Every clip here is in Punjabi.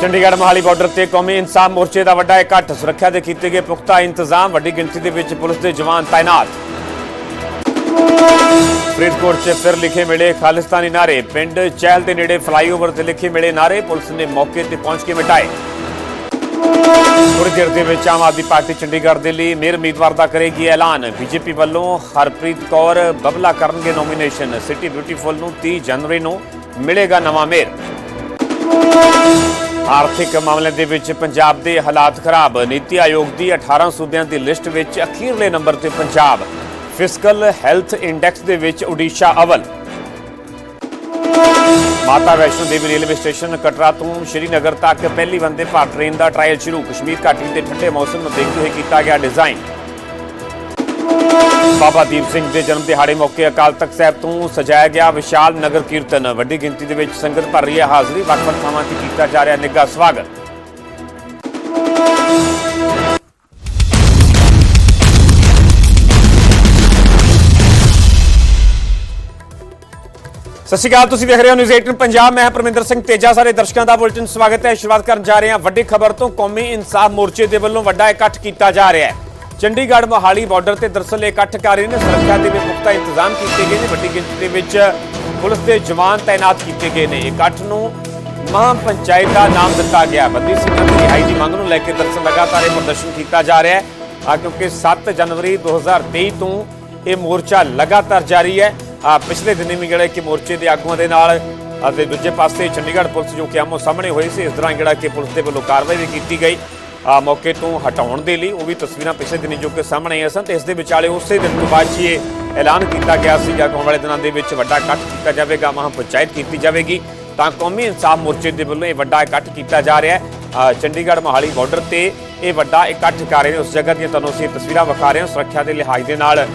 ਚੰਡੀਗੜ੍ਹ ਮੋਹਾਲੀ ਬਾਰਡਰ ਤੇ ਕੌਮੀ ਇਨਸਾਫ ਮੋਰਚੇ ਦਾ ਵੱਡਾ ਇਕੱਠ, ਸੁਰੱਖਿਆ ਦੇ ਕੀਤੇ ਗਏ ਪੁਖਤਾ ਇੰਤਜ਼ਾਮ, ਵੱਡੀ ਗਿਣਤੀ ਦੇ ਵਿੱਚ ਪੁਲਿਸ ਦੇ ਜਵਾਨ ਤਾਇਨਾਤ। ਫਰੀਦਕੋਟ 'ਚ ਫਿਰ ਲਿਖੇ ਮਿਲੇ, ਖਾਲਿਸਤਾਨੀ ਨਾਰੇ ਪਿੰਡ ਚਹਿਲ ਦੇ ਨੇੜੇ ਫਲਾਈਓਵਰ ਤੇ ਲਿਖੇ ਮਿਲੇ ਨਾਰੇ ਪੁਲਿਸ ਨੇ ਮੌਕੇ ਤੇ ਪਹੁੰਚ ਕੇ ਮਿਟਾਏ। ਥੋੜੀ ਦੇਰ ਦੇ ਵਿੱਚ ਆਮ ਆਦਮੀ ਪਾਰਟੀ ਚੰਡੀਗੜ੍ਹ ਦੇ ਲਈ ਮੇਅਰ ਉਮੀਦਵਾਰ ਦਾ ਕਰੇਗੀ ਐਲਾਨ। ਬੀਜੇਪੀ ਵੱਲੋਂ ਹਰਪ੍ਰੀਤ ਕੌਰ ਬਬਲਾ ਕਰਨਗੇ ਨੋਮੀਨੇਸ਼ਨ ਸਿਟੀ ਬਿਊਟੀਫੁਲ ਨੂੰ 30 ਜਨਵਰੀ ਨੂੰ ਮਿਲੇਗਾ ਨਵਾਂ ਮੇਅਰ। ਆਰਥਿਕ ਮਾਮਲਿਆਂ ਦੇ ਵਿੱਚ ਪੰਜਾਬ ਦੇ ਹਾਲਾਤ ਖਰਾਬ। ਨੀਤੀ ਆਯੋਗ ਦੀ 18 ਸੂਬਿਆਂ ਦੀ ਲਿਸਟ ਵਿੱਚ ਅਖੀਰਲੇ ਨੰਬਰ ਤੇ ਪੰਜਾਬ। ਫਿਸਕਲ ਹੈਲਥ ਇੰਡੈਕਸ ਦੇ ਵਿੱਚ ਓਡੀਸ਼ਾ ਅਵਲ। ਮਾਤਾ ਵੈਸ਼ਨੋ ਦੇਵੀ ਰੇਲਵੇ ਸਟੇਸ਼ਨ ਕਟਰਾ ਤੋਂ ਸ਼੍ਰੀਨਗਰ ਤੱਕ ਪਹਿਲੀ ਵੰਦੇ ਭਾਰਤ ਟ੍ਰੇਨ ਦਾ ਟ੍ਰਾਇਲ ਸ਼ੁਰੂ। ਕਸ਼ਮੀਰ ਘਾਟੀ ਦੇ ਠੰਡੇ ਮੌਸਮ ਨੂੰ ਦੇਖਦੇ ਹੋਏ ਕੀਤਾ ਗਿਆ ਡਿਜ਼ਾਈਨ। ਬਾਬਾ ਦੀਪ ਸਿੰਘ ਦੇ ਜਨਮ ਦਿਹਾੜੇ ਮੌਕੇ ਅਕਾਲ ਤਖਤ ਸਾਹਿਬ ਤੋਂ ਸਜਾਇਆ ਗਿਆ ਵਿਸ਼ਾਲ ਨਗਰ ਕੀਰਤਨ। ਵੱਡੀ ਗਿਣਤੀ ਦੇ ਵਿੱਚ ਸੰਗਤ ਭਰ ਰਹੀ ਹੈ। ਹਾਜ਼ਰੀ ਵੱਖ-ਵੱਖ ਥਾਵਾਂ ਤੇ ਕੀਤਾ ਜਾ ਰਿਹਾ ਨਿੱਘਾ ਸਵਾਗਤ। ਸਤਿ ਸ਼੍ਰੀ ਅਕਾਲ, ਤੁਸੀਂ ਦੇਖ ਰਹੇ ਹੋ ਨਿਊਜ਼ 18 ਪੰਜਾਬ। ਮੈਂ ਹਾਂ ਪਰਮਿੰਦਰ ਸਿੰਘ ਤੇਜਾ। ਸਾਰੇ ਦਰਸ਼ਕਾਂ ਦਾ ਬੁਲਟਨ ਸਵਾਗਤ ਹੈ। ਸ਼ੁਰੂਆਤ ਕਰਨ ਜਾ ਰਹੇ ਹਾਂ। ਵੱਡੀ ਖਬਰ ਤੋਂ ਕੌਮੀ ਇਨਸਾਫ ਮੋਰਚੇ ਦੇ ਵੱਲੋਂ ਵੱਡਾ ਇਕੱਠ ਕੀਤਾ ਜਾ ਰਿਹਾ ਹੈ। ਚੰਡੀਗੜ੍ਹ ਮੋਹਾਲੀ ਬਾਰਡਰ ਤੇ ਦਰਸਲ ਇਹ ਇਕੱਠ ਕਰ ਰਹੇ ਨੇ। ਸੁਰੱਖਿਆ ਦੇ ਵੀ ਪੁਖਤਾ ਇੰਤਜ਼ਾਮ ਕੀਤੇ ਗਏ ਨੇ। ਵੱਡੀ ਗਿਣਤੀ ਦੇ ਵਿੱਚ ਪੁਲਿਸ ਦੇ ਜਵਾਨ ਤਾਇਨਾਤ ਕੀਤੇ ਗਏ ਨੇ। ਇਕੱਠ ਨੂੰ ਮਹਾਂ ਪੰਚਾਇਤ ਦਾ ਨਾਮ ਦਿੱਤਾ ਗਿਆ। ਬੰਦੀ ਸਿੰਘਾਂ ਦੀ ਰਿਹਾਈ ਦੀ ਮੰਗ ਨੂੰ ਲੈ ਕੇ ਦਰਸਲ ਲਗਾਤਾਰ ਇਹ ਪ੍ਰਦਰਸ਼ਨ ਕੀਤਾ ਜਾ ਰਿਹਾ ਹੈ। ਆ ਕਿਉਂਕਿ 7 ਜਨਵਰੀ 2023 ਤੋਂ ਇਹ ਮੋਰਚਾ ਲਗਾਤਾਰ ਜਾਰੀ ਹੈ। ਪਿਛਲੇ ਦਿਨੀ ਵੀ ਜਿਹੜੇ ਕਿ ਮੋਰਚੇ ਦੇ ਆਗੂਆਂ ਦੇ ਨਾਲ ਅਤੇ ਦੂਜੇ ਪਾਸੇ ਚੰਡੀਗੜ੍ਹ ਪੁਲਿਸ ਜੋ ਕਿ ਆਮੋ ਸਾਹਮਣੇ ਹੋਈ ਸੀ, ਇਸ ਦੌਰਾਨ ਜਿਹੜਾ ਕਿ ਪੁਲਿਸ ਦੇ ਵੱਲੋਂ ਕਾਰਵਾਈ ਵੀ ਕੀਤੀ ਗਈ। ਮੌਕੇ ਤੋਂ ਹਟਾਉਣ ਦੇ ਲਈ ਉਹ ਵੀ ਤਸਵੀਰਾਂ ਪਿਛਲੇ ਦਿਨੀ ਜੋ ਕਿ ਸਾਹਮਣੇ ਆਈਆਂ ਸਨ ਤੇ ਇਸ ਦੇ ਵਿਚਾਲੇ ਉਸੇ ਦਿਨ ਤੋਂ ਬਾਅਦ 'ਚ ਹੀ ਇਹ ਐਲਾਨ ਕੀਤਾ ਗਿਆ ਸੀ ਕਿ ਆਉਣ ਵਾਲੇ ਦਿਨਾਂ ਦੇ ਵਿੱਚ ਵੱਡਾ ਇਕੱਠ ਕੀਤਾ ਜਾਵੇਗਾ, ਮਹਾਂ ਪੰਚਾਇਤ ਕੀਤੀ ਜਾਵੇਗੀ, ਤਾਂ ਕੌਮੀ ਇਨਸਾਫ ਮੋਰਚੇ ਦੇ ਵੱਲੋਂ ਇਹ ਵੱਡਾ ਇਕੱਠ ਕੀਤਾ ਜਾ ਰਿਹਾ ਹੈ। ਚੰਡੀਗੜ੍ਹ ਮੋਹਾਲੀ ਬਾਰਡਰ ਤੇ ਇਹ ਵੱਡਾ ਇਕੱਠ ਕਰ ਰਹੇ ਨੇ, ਉਸ ਜਗ੍ਹਾ ਦੀਆਂ ਤੁਹਾਨੂੰ ਅਸੀਂ ਤਸਵੀਰਾਂ ਵਿਖਾ ਰਹੇ ਹਾਂ। ਸੁਰੱਖਿਆ ਦੇ ਲਿਹਾਜ਼ ਦੇ ਨਾਲ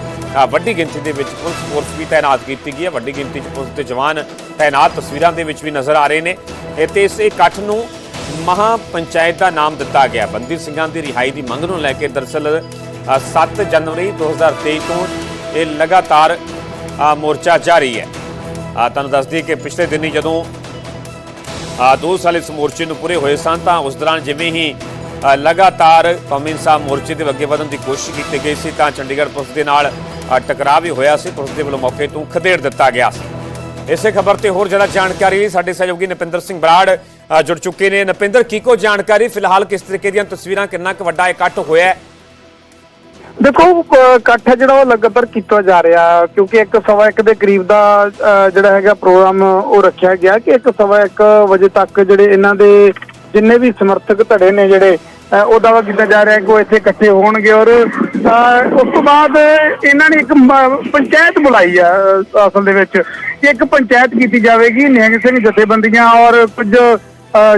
ਵੱਡੀ ਗਿਣਤੀ ਦੇ ਵਿੱਚ ਪੁਲਿਸ ਫੋਰਸ ਵੀ ਤਾਇਨਾਤ ਕੀਤੀ ਗਈ ਹੈ। ਵੱਡੀ ਗਿਣਤੀ 'ਚ ਪੁਲਿਸ ਦੇ ਜਵਾਨ ਤਾਇਨਾਤ ਤਸਵੀਰਾਂ ਦੇ ਵਿੱਚ ਵੀ ਨਜ਼ਰ ਆ ਰਹੇ ਨੇ। ਇਹ ਤੇ ਇਸ ਇਕੱਠ ਨੂੰ ਮਹਾ ਪੰਚਾਇਤ ਦਾ ਨਾਮ ਦਿੱਤਾ ਗਿਆ। ਬੰਦੀ ਸਿੰਘਾਂ ਦੀ ਰਿਹਾਈ ਦੀ ਮੰਗ ਨੂੰ ਲੈ ਕੇ ਦਰਸਲ ਅ, 7 ਜਨਵਰੀ 2023 ਤੋਂ ਇਹ ਲਗਾਤਾਰ ਮੋਰਚਾ ਜਾਰੀ ਹੈ। ਅ, ਤੁਹਾਨੂੰ ਦੱਸ ਦਈਏ ਕਿ ਪਿਛਲੇ ਦਿਨੀ ਜਦੋਂ ਆ ਦੋ ਸਾਲ ਇਸ ਮੋਰਚੇ ਨੂੰ ਪੂਰੇ ਹੋਏ ਸਨ ਤਾਂ ਉਸ ਦੌਰਾਨ ਜਿਵੇਂ ਹੀ ਲਗਾਤਾਰ ਕੌਮੀ ਇਨਸਾਫ ਮੋਰਚੇ ਦੇ ਅੱਗੇ ਵਧਣ ਦੀ ਕੋਸ਼ਿਸ਼ ਕੀਤੀ ਗਈ ਸੀ ਤਾਂ ਚੰਡੀਗੜ੍ਹ ਪੁਲਿਸ ਦੇ ਨਾਲ ਟਕਰਾਅ ਵੀ ਹੋਇਆ ਸੀ। ਪੁਲਿਸ ਦੇ ਵੱਲੋਂ ਮੌਕੇ ਤੋਂ ਖਦੇੜ ਦਿੱਤਾ ਗਿਆ ਸੀ। ਇਸੇ ਖਬਰ ਤੇ ਹੋਰ ਜ਼ਿਆਦਾ ਜਾਣਕਾਰੀ ਸਾਡੇ ਸਹਿਯੋਗੀ ਨਪਿੰਦਰ ਸਿੰਘ ਬਰਾੜ ਜੁੜ ਚੁੱਕੇ ਨੇ। ਨਪਿੰਦਰ, ਕੀ ਕੋ ਜਾਣਕਾਰੀ? ਫਿਲਹਾਲ ਕਿਸ ਤਰੀਕੇ ਦੀਆਂ ਤਸਵੀਰਾਂ, ਕਿੰਨਾ ਕੁ ਵੱਡਾ ਇਕੱਠ ਹੋਇਆ ਹੈ? ਦੇਖੋ ਇਕੱਠ ਹੈ ਜਿਹੜਾ ਉਹ ਲਗਾਤਾਰ ਕੀਤਾ ਜਾ ਰਿਹਾ, ਕਿਉਂਕਿ ਇੱਕ ਸਵਾ ਇੱਕ ਦੇ ਕਰੀਬ ਦਾ ਜਿਹੜਾ ਹੈਗਾ ਪ੍ਰੋਗਰਾਮ ਉਹ ਰੱਖਿਆ ਗਿਆ ਕਿ ਇੱਕ ਸਵਾ ਇੱਕ ਵਜੇ ਤੱਕ ਜਿਹੜੇ ਇਹਨਾਂ ਦੇ ਜਿੰਨੇ ਵੀ ਸਮਰਥਕ ਧੜੇ ਨੇ ਜਿਹੜੇ ਉਹ ਦਾਵਾ ਕੀਤਾ ਜਾ ਰਿਹਾ ਕਿ ਉਹ ਇੱਥੇ ਇਕੱਠੇ ਹੋਣਗੇ ਔਰ, ਅਹ, ਉਸ ਤੋਂ ਬਾਅਦ ਇਹਨਾਂ ਨੇ ਇੱਕ ਪੰਚਾਇਤ ਬੁਲਾਈ ਆ, ਅਹ, ਅਸਲ ਦੇ ਵਿੱਚ ਕਿ ਇੱਕ ਪੰਚਾਇਤ ਕੀਤੀ ਜਾਵੇਗੀ, ਨਿਹੰਗ ਸਿੰਘ ਜਥੇਬੰਦੀਆਂ ਔਰ ਕੁਝ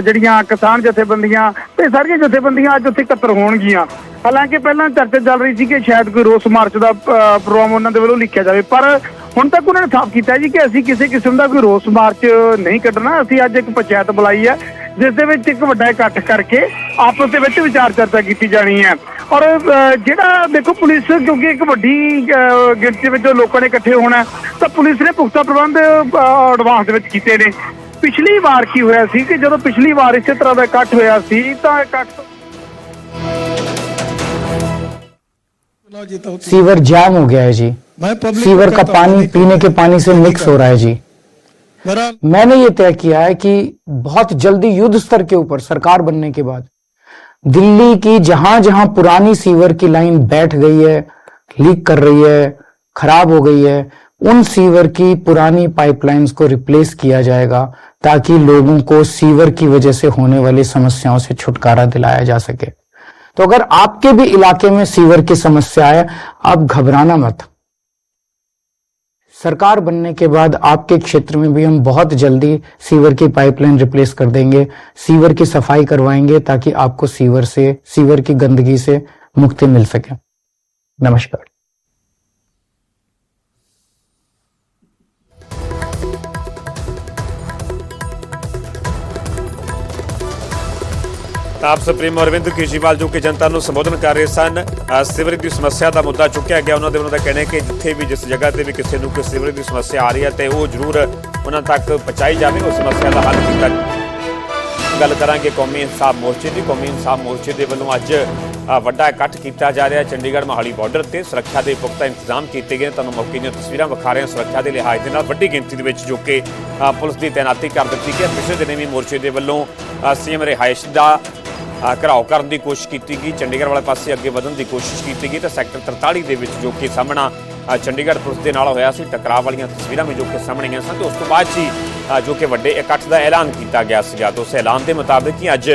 ਜਿਹੜੀਆਂ ਕਿਸਾਨ ਜਥੇਬੰਦੀਆਂ ਤੇ ਸਾਰੀਆਂ ਜਥੇਬੰਦੀਆਂ ਅੱਜ ਉੱਥੇ ਇਕੱਤਰ ਹੋਣਗੀਆਂ। ਹਾਲਾਂਕਿ ਪਹਿਲਾਂ ਚਰਚਾ ਚੱਲ ਰਹੀ ਸੀ ਕਿ ਸ਼ਾਇਦ ਕੋਈ ਰੋਸ ਮਾਰਚ ਦਾ ਪ੍ਰੋਗਰਾਮ ਉਹਨਾਂ ਦੇ ਵੱਲੋਂ ਲਿਖਿਆ ਜਾਵੇ ਪਰ ਹੁਣ ਤੱਕ ਉਹਨਾਂ ਨੇ ਸਾਫ਼ ਕੀਤਾ ਜੀ ਕਿ ਅਸੀਂ ਕਿਸੇ ਕਿਸਮ ਦਾ ਕੋਈ ਰੋਸ ਮਾਰਚ ਨਹੀਂ ਕੱਢਣਾ। ਅਸੀਂ ਅੱਜ ਇੱਕ ਪੰਚਾਇਤ ਬੁਲਾਈ ਹੈ ਜਿਸ ਦੇ ਵਿੱਚ ਇੱਕ ਵੱਡਾ ਇਕੱਠ ਕਰਕੇ ਆਪਸ ਦੇ ਵਿੱਚ ਵਿਚਾਰ ਚਰਚਾ ਕੀਤੀ ਜਾਣੀ ਹੈ। ਔਰ ਅਹ, ਜਿਹੜਾ ਦੇਖੋ ਪੁਲਿਸ ਕਿਉਂਕਿ ਇੱਕ ਵੱਡੀ ਅਹ, ਗਿਣਤੀ ਵਿੱਚ ਲੋਕਾਂ ਨੇ ਇਕੱਠੇ ਹੋਣਾ ਤਾਂ ਪੁਲਿਸ ਨੇ ਪੁਖਤਾ ਪ੍ਰਬੰਧ ਐਡਵਾਂਸ ਦੇ ਵਿੱਚ ਕੀਤੇ ਨੇ। ਪਿਛਲੀ ਵਾਰ ਕੀ ਹੋਇਆ ਸੀ ਕਿ ਜਦੋਂ ਪਿਛਲੀ ਵਾਰ ਇਸੇ ਤਰ੍ਹਾਂ ਦਾ ਇਕੱਠ ਹੋਇਆ ਸੀ ਤਾਂ ਇਕੱਠ ਤੋਂ चलो जी तो सीवर जाम हो गया है जी मैं पब्लिक सीवर को का कहता हूँ, पानी नहीं पीने के पानी से मिक्स हो रहा है जी मेरा मैंने ये तय किया है कि बहुत जल्दी युद्ध स्तर के ऊपर सरकार बनने के बाद दिल्ली की जहां जहां पुरानी सीवर की लाइन बैठ गई है लीक कर रही है खराब हो गई है उन सीवर की पुरानी पाइपलाइंस को रिप्लेस किया जाएगा ताकि लोगों को सीवर की वजह से होने वाली समस्याओं से छुटकारा दिलाया जा सके। तो अगर आपके भी इलाके में सीवर की समस्या है, आप घबराना मत। सरकार बनने के बाद आपके क्षेत्र में भी हम बहुत जल्दी सीवर की पाइपलाइन रिप्लेस कर देंगे, सीवर की सफ़ाई करवाएँगे ताकि आपको सीवर से, सीवर की गंदगी से मुक्ति मिल सके। नमस्कार। ਆਪ ਸੁਪਰੀਮੋ ਅਰਵਿੰਦ ਕੇਜਰੀਵਾਲ ਜੋ ਕਿ ਜਨਤਾ ਨੂੰ ਸੰਬੋਧਨ ਕਰ ਰਹੇ ਸਨ ਅ, ਦੀ ਸਮੱਸਿਆ ਦਾ ਮੁੱਦਾ ਚੁੱਕਿਆ ਗਿਆ। ਉਹਨਾਂ ਦੇ ਉਹਨਾਂ ਦਾ ਕਹਿਣਾ ਹੈ ਕਿ ਜਿੱਥੇ ਵੀ ਜਿਸ ਜਗ੍ਹਾ ਤੇ ਵੀ ਕਿਸੇ ਨੂੰ ਕੋਈ ਸੀਵਰੇਜ ਦੀ ਸਮੱਸਿਆ ਆ ਰਹੀ ਹੈ ਤੇ ਉਹ ਜ਼ਰੂਰ ਉਹਨਾਂ ਤੱਕ ਪਹੁੰਚਾਈ ਜਾਵੇ ਉਹ ਸਮੱਸਿਆ ਦਾ ਹੱਲ ਕੀਤਾ ਗੱਲ ਕਰਾਂਗੇ ਕੌਮੀ ਇਨਸਾਫ ਮੋਰਚੇ ਦੀ। ਕੌਮੀ ਇਨਸਾਫ ਮੋਰਚੇ ਦੇ ਵੱਲੋਂ ਅੱਜ ਵੱਡਾ ਇਕੱਠ ਕੀਤਾ ਜਾ ਰਿਹਾ ਹੈ। ਚੰਡੀਗੜ੍ਹ ਮੋਹਾਲੀ ਬਾਰਡਰ ਤੇ ਸੁਰੱਖਿਆ ਦੇ ਪੁਖਤਾ ਇੰਤਜ਼ਾਮ ਕੀਤੇ ਗਏ ਨੇ। ਤੁਹਾਨੂੰ ਮੌਕੇ ਦੀਆਂ ਤਸਵੀਰਾਂ ਵਿਖਾ ਰਹੇ ਹਾਂ। ਸੁਰੱਖਿਆ ਦੇ ਲਿਹਾਜ਼ ਦੇ ਨਾਲ ਵੱਡੀ ਗਿਣਤੀ ਦੇ ਵਿੱਚ ਜੋ ਕਿ ਪੁਲਿਸ ਦੀ ਤਾਇਨਾਤੀ ਕਰ ਦਿੱਤੀ ਗਈ ਪਿਛਲੇ ਦਿਨ ਵੀ ਮੋਰਚੇ ਦੇ ਵੱਲੋਂ ਸੀਐਮ ਰਿਹਾਇਸ਼ ਦਾ ਘਰਾਓ ਕਰਨ ਦੀ ਕੋਸ਼ਿਸ਼ ਕੀਤੀ ਗਈ, ਚੰਡੀਗੜ੍ਹ ਵਾਲੇ ਪਾਸੇ ਅੱਗੇ ਵਧਣ ਦੀ ਕੋਸ਼ਿਸ਼ ਕੀਤੀ ਗਈ ਤਾਂ ਸੈਕਟਰ 43 ਦੇ ਵਿੱਚ ਜੋ ਕਿ ਸਾਹਮਣਾ ਚੰਡੀਗੜ੍ਹ ਪੁਲਿਸ ਦੇ ਨਾਲ ਹੋਇਆ ਸੀ, ਟਕਰਾਅ ਵਾਲੀਆਂ ਤਸਵੀਰਾਂ ਵੀ ਜੋ ਕਿ ਸਾਹਮਣੇ ਆਈਆਂ ਸਨ ਤੇ ਉਸ ਤੋਂ ਬਾਅਦ 'ਚ ਹੀ ਜੋ ਕਿ ਵੱਡੇ ਇਕੱਠ ਦਾ ਐਲਾਨ ਕੀਤਾ ਗਿਆ ਸੀਗਾ ਤੇ ਉਸ ਐਲਾਨ ਦੇ ਮੁਤਾਬਕ ਹੀ ਅੱਜ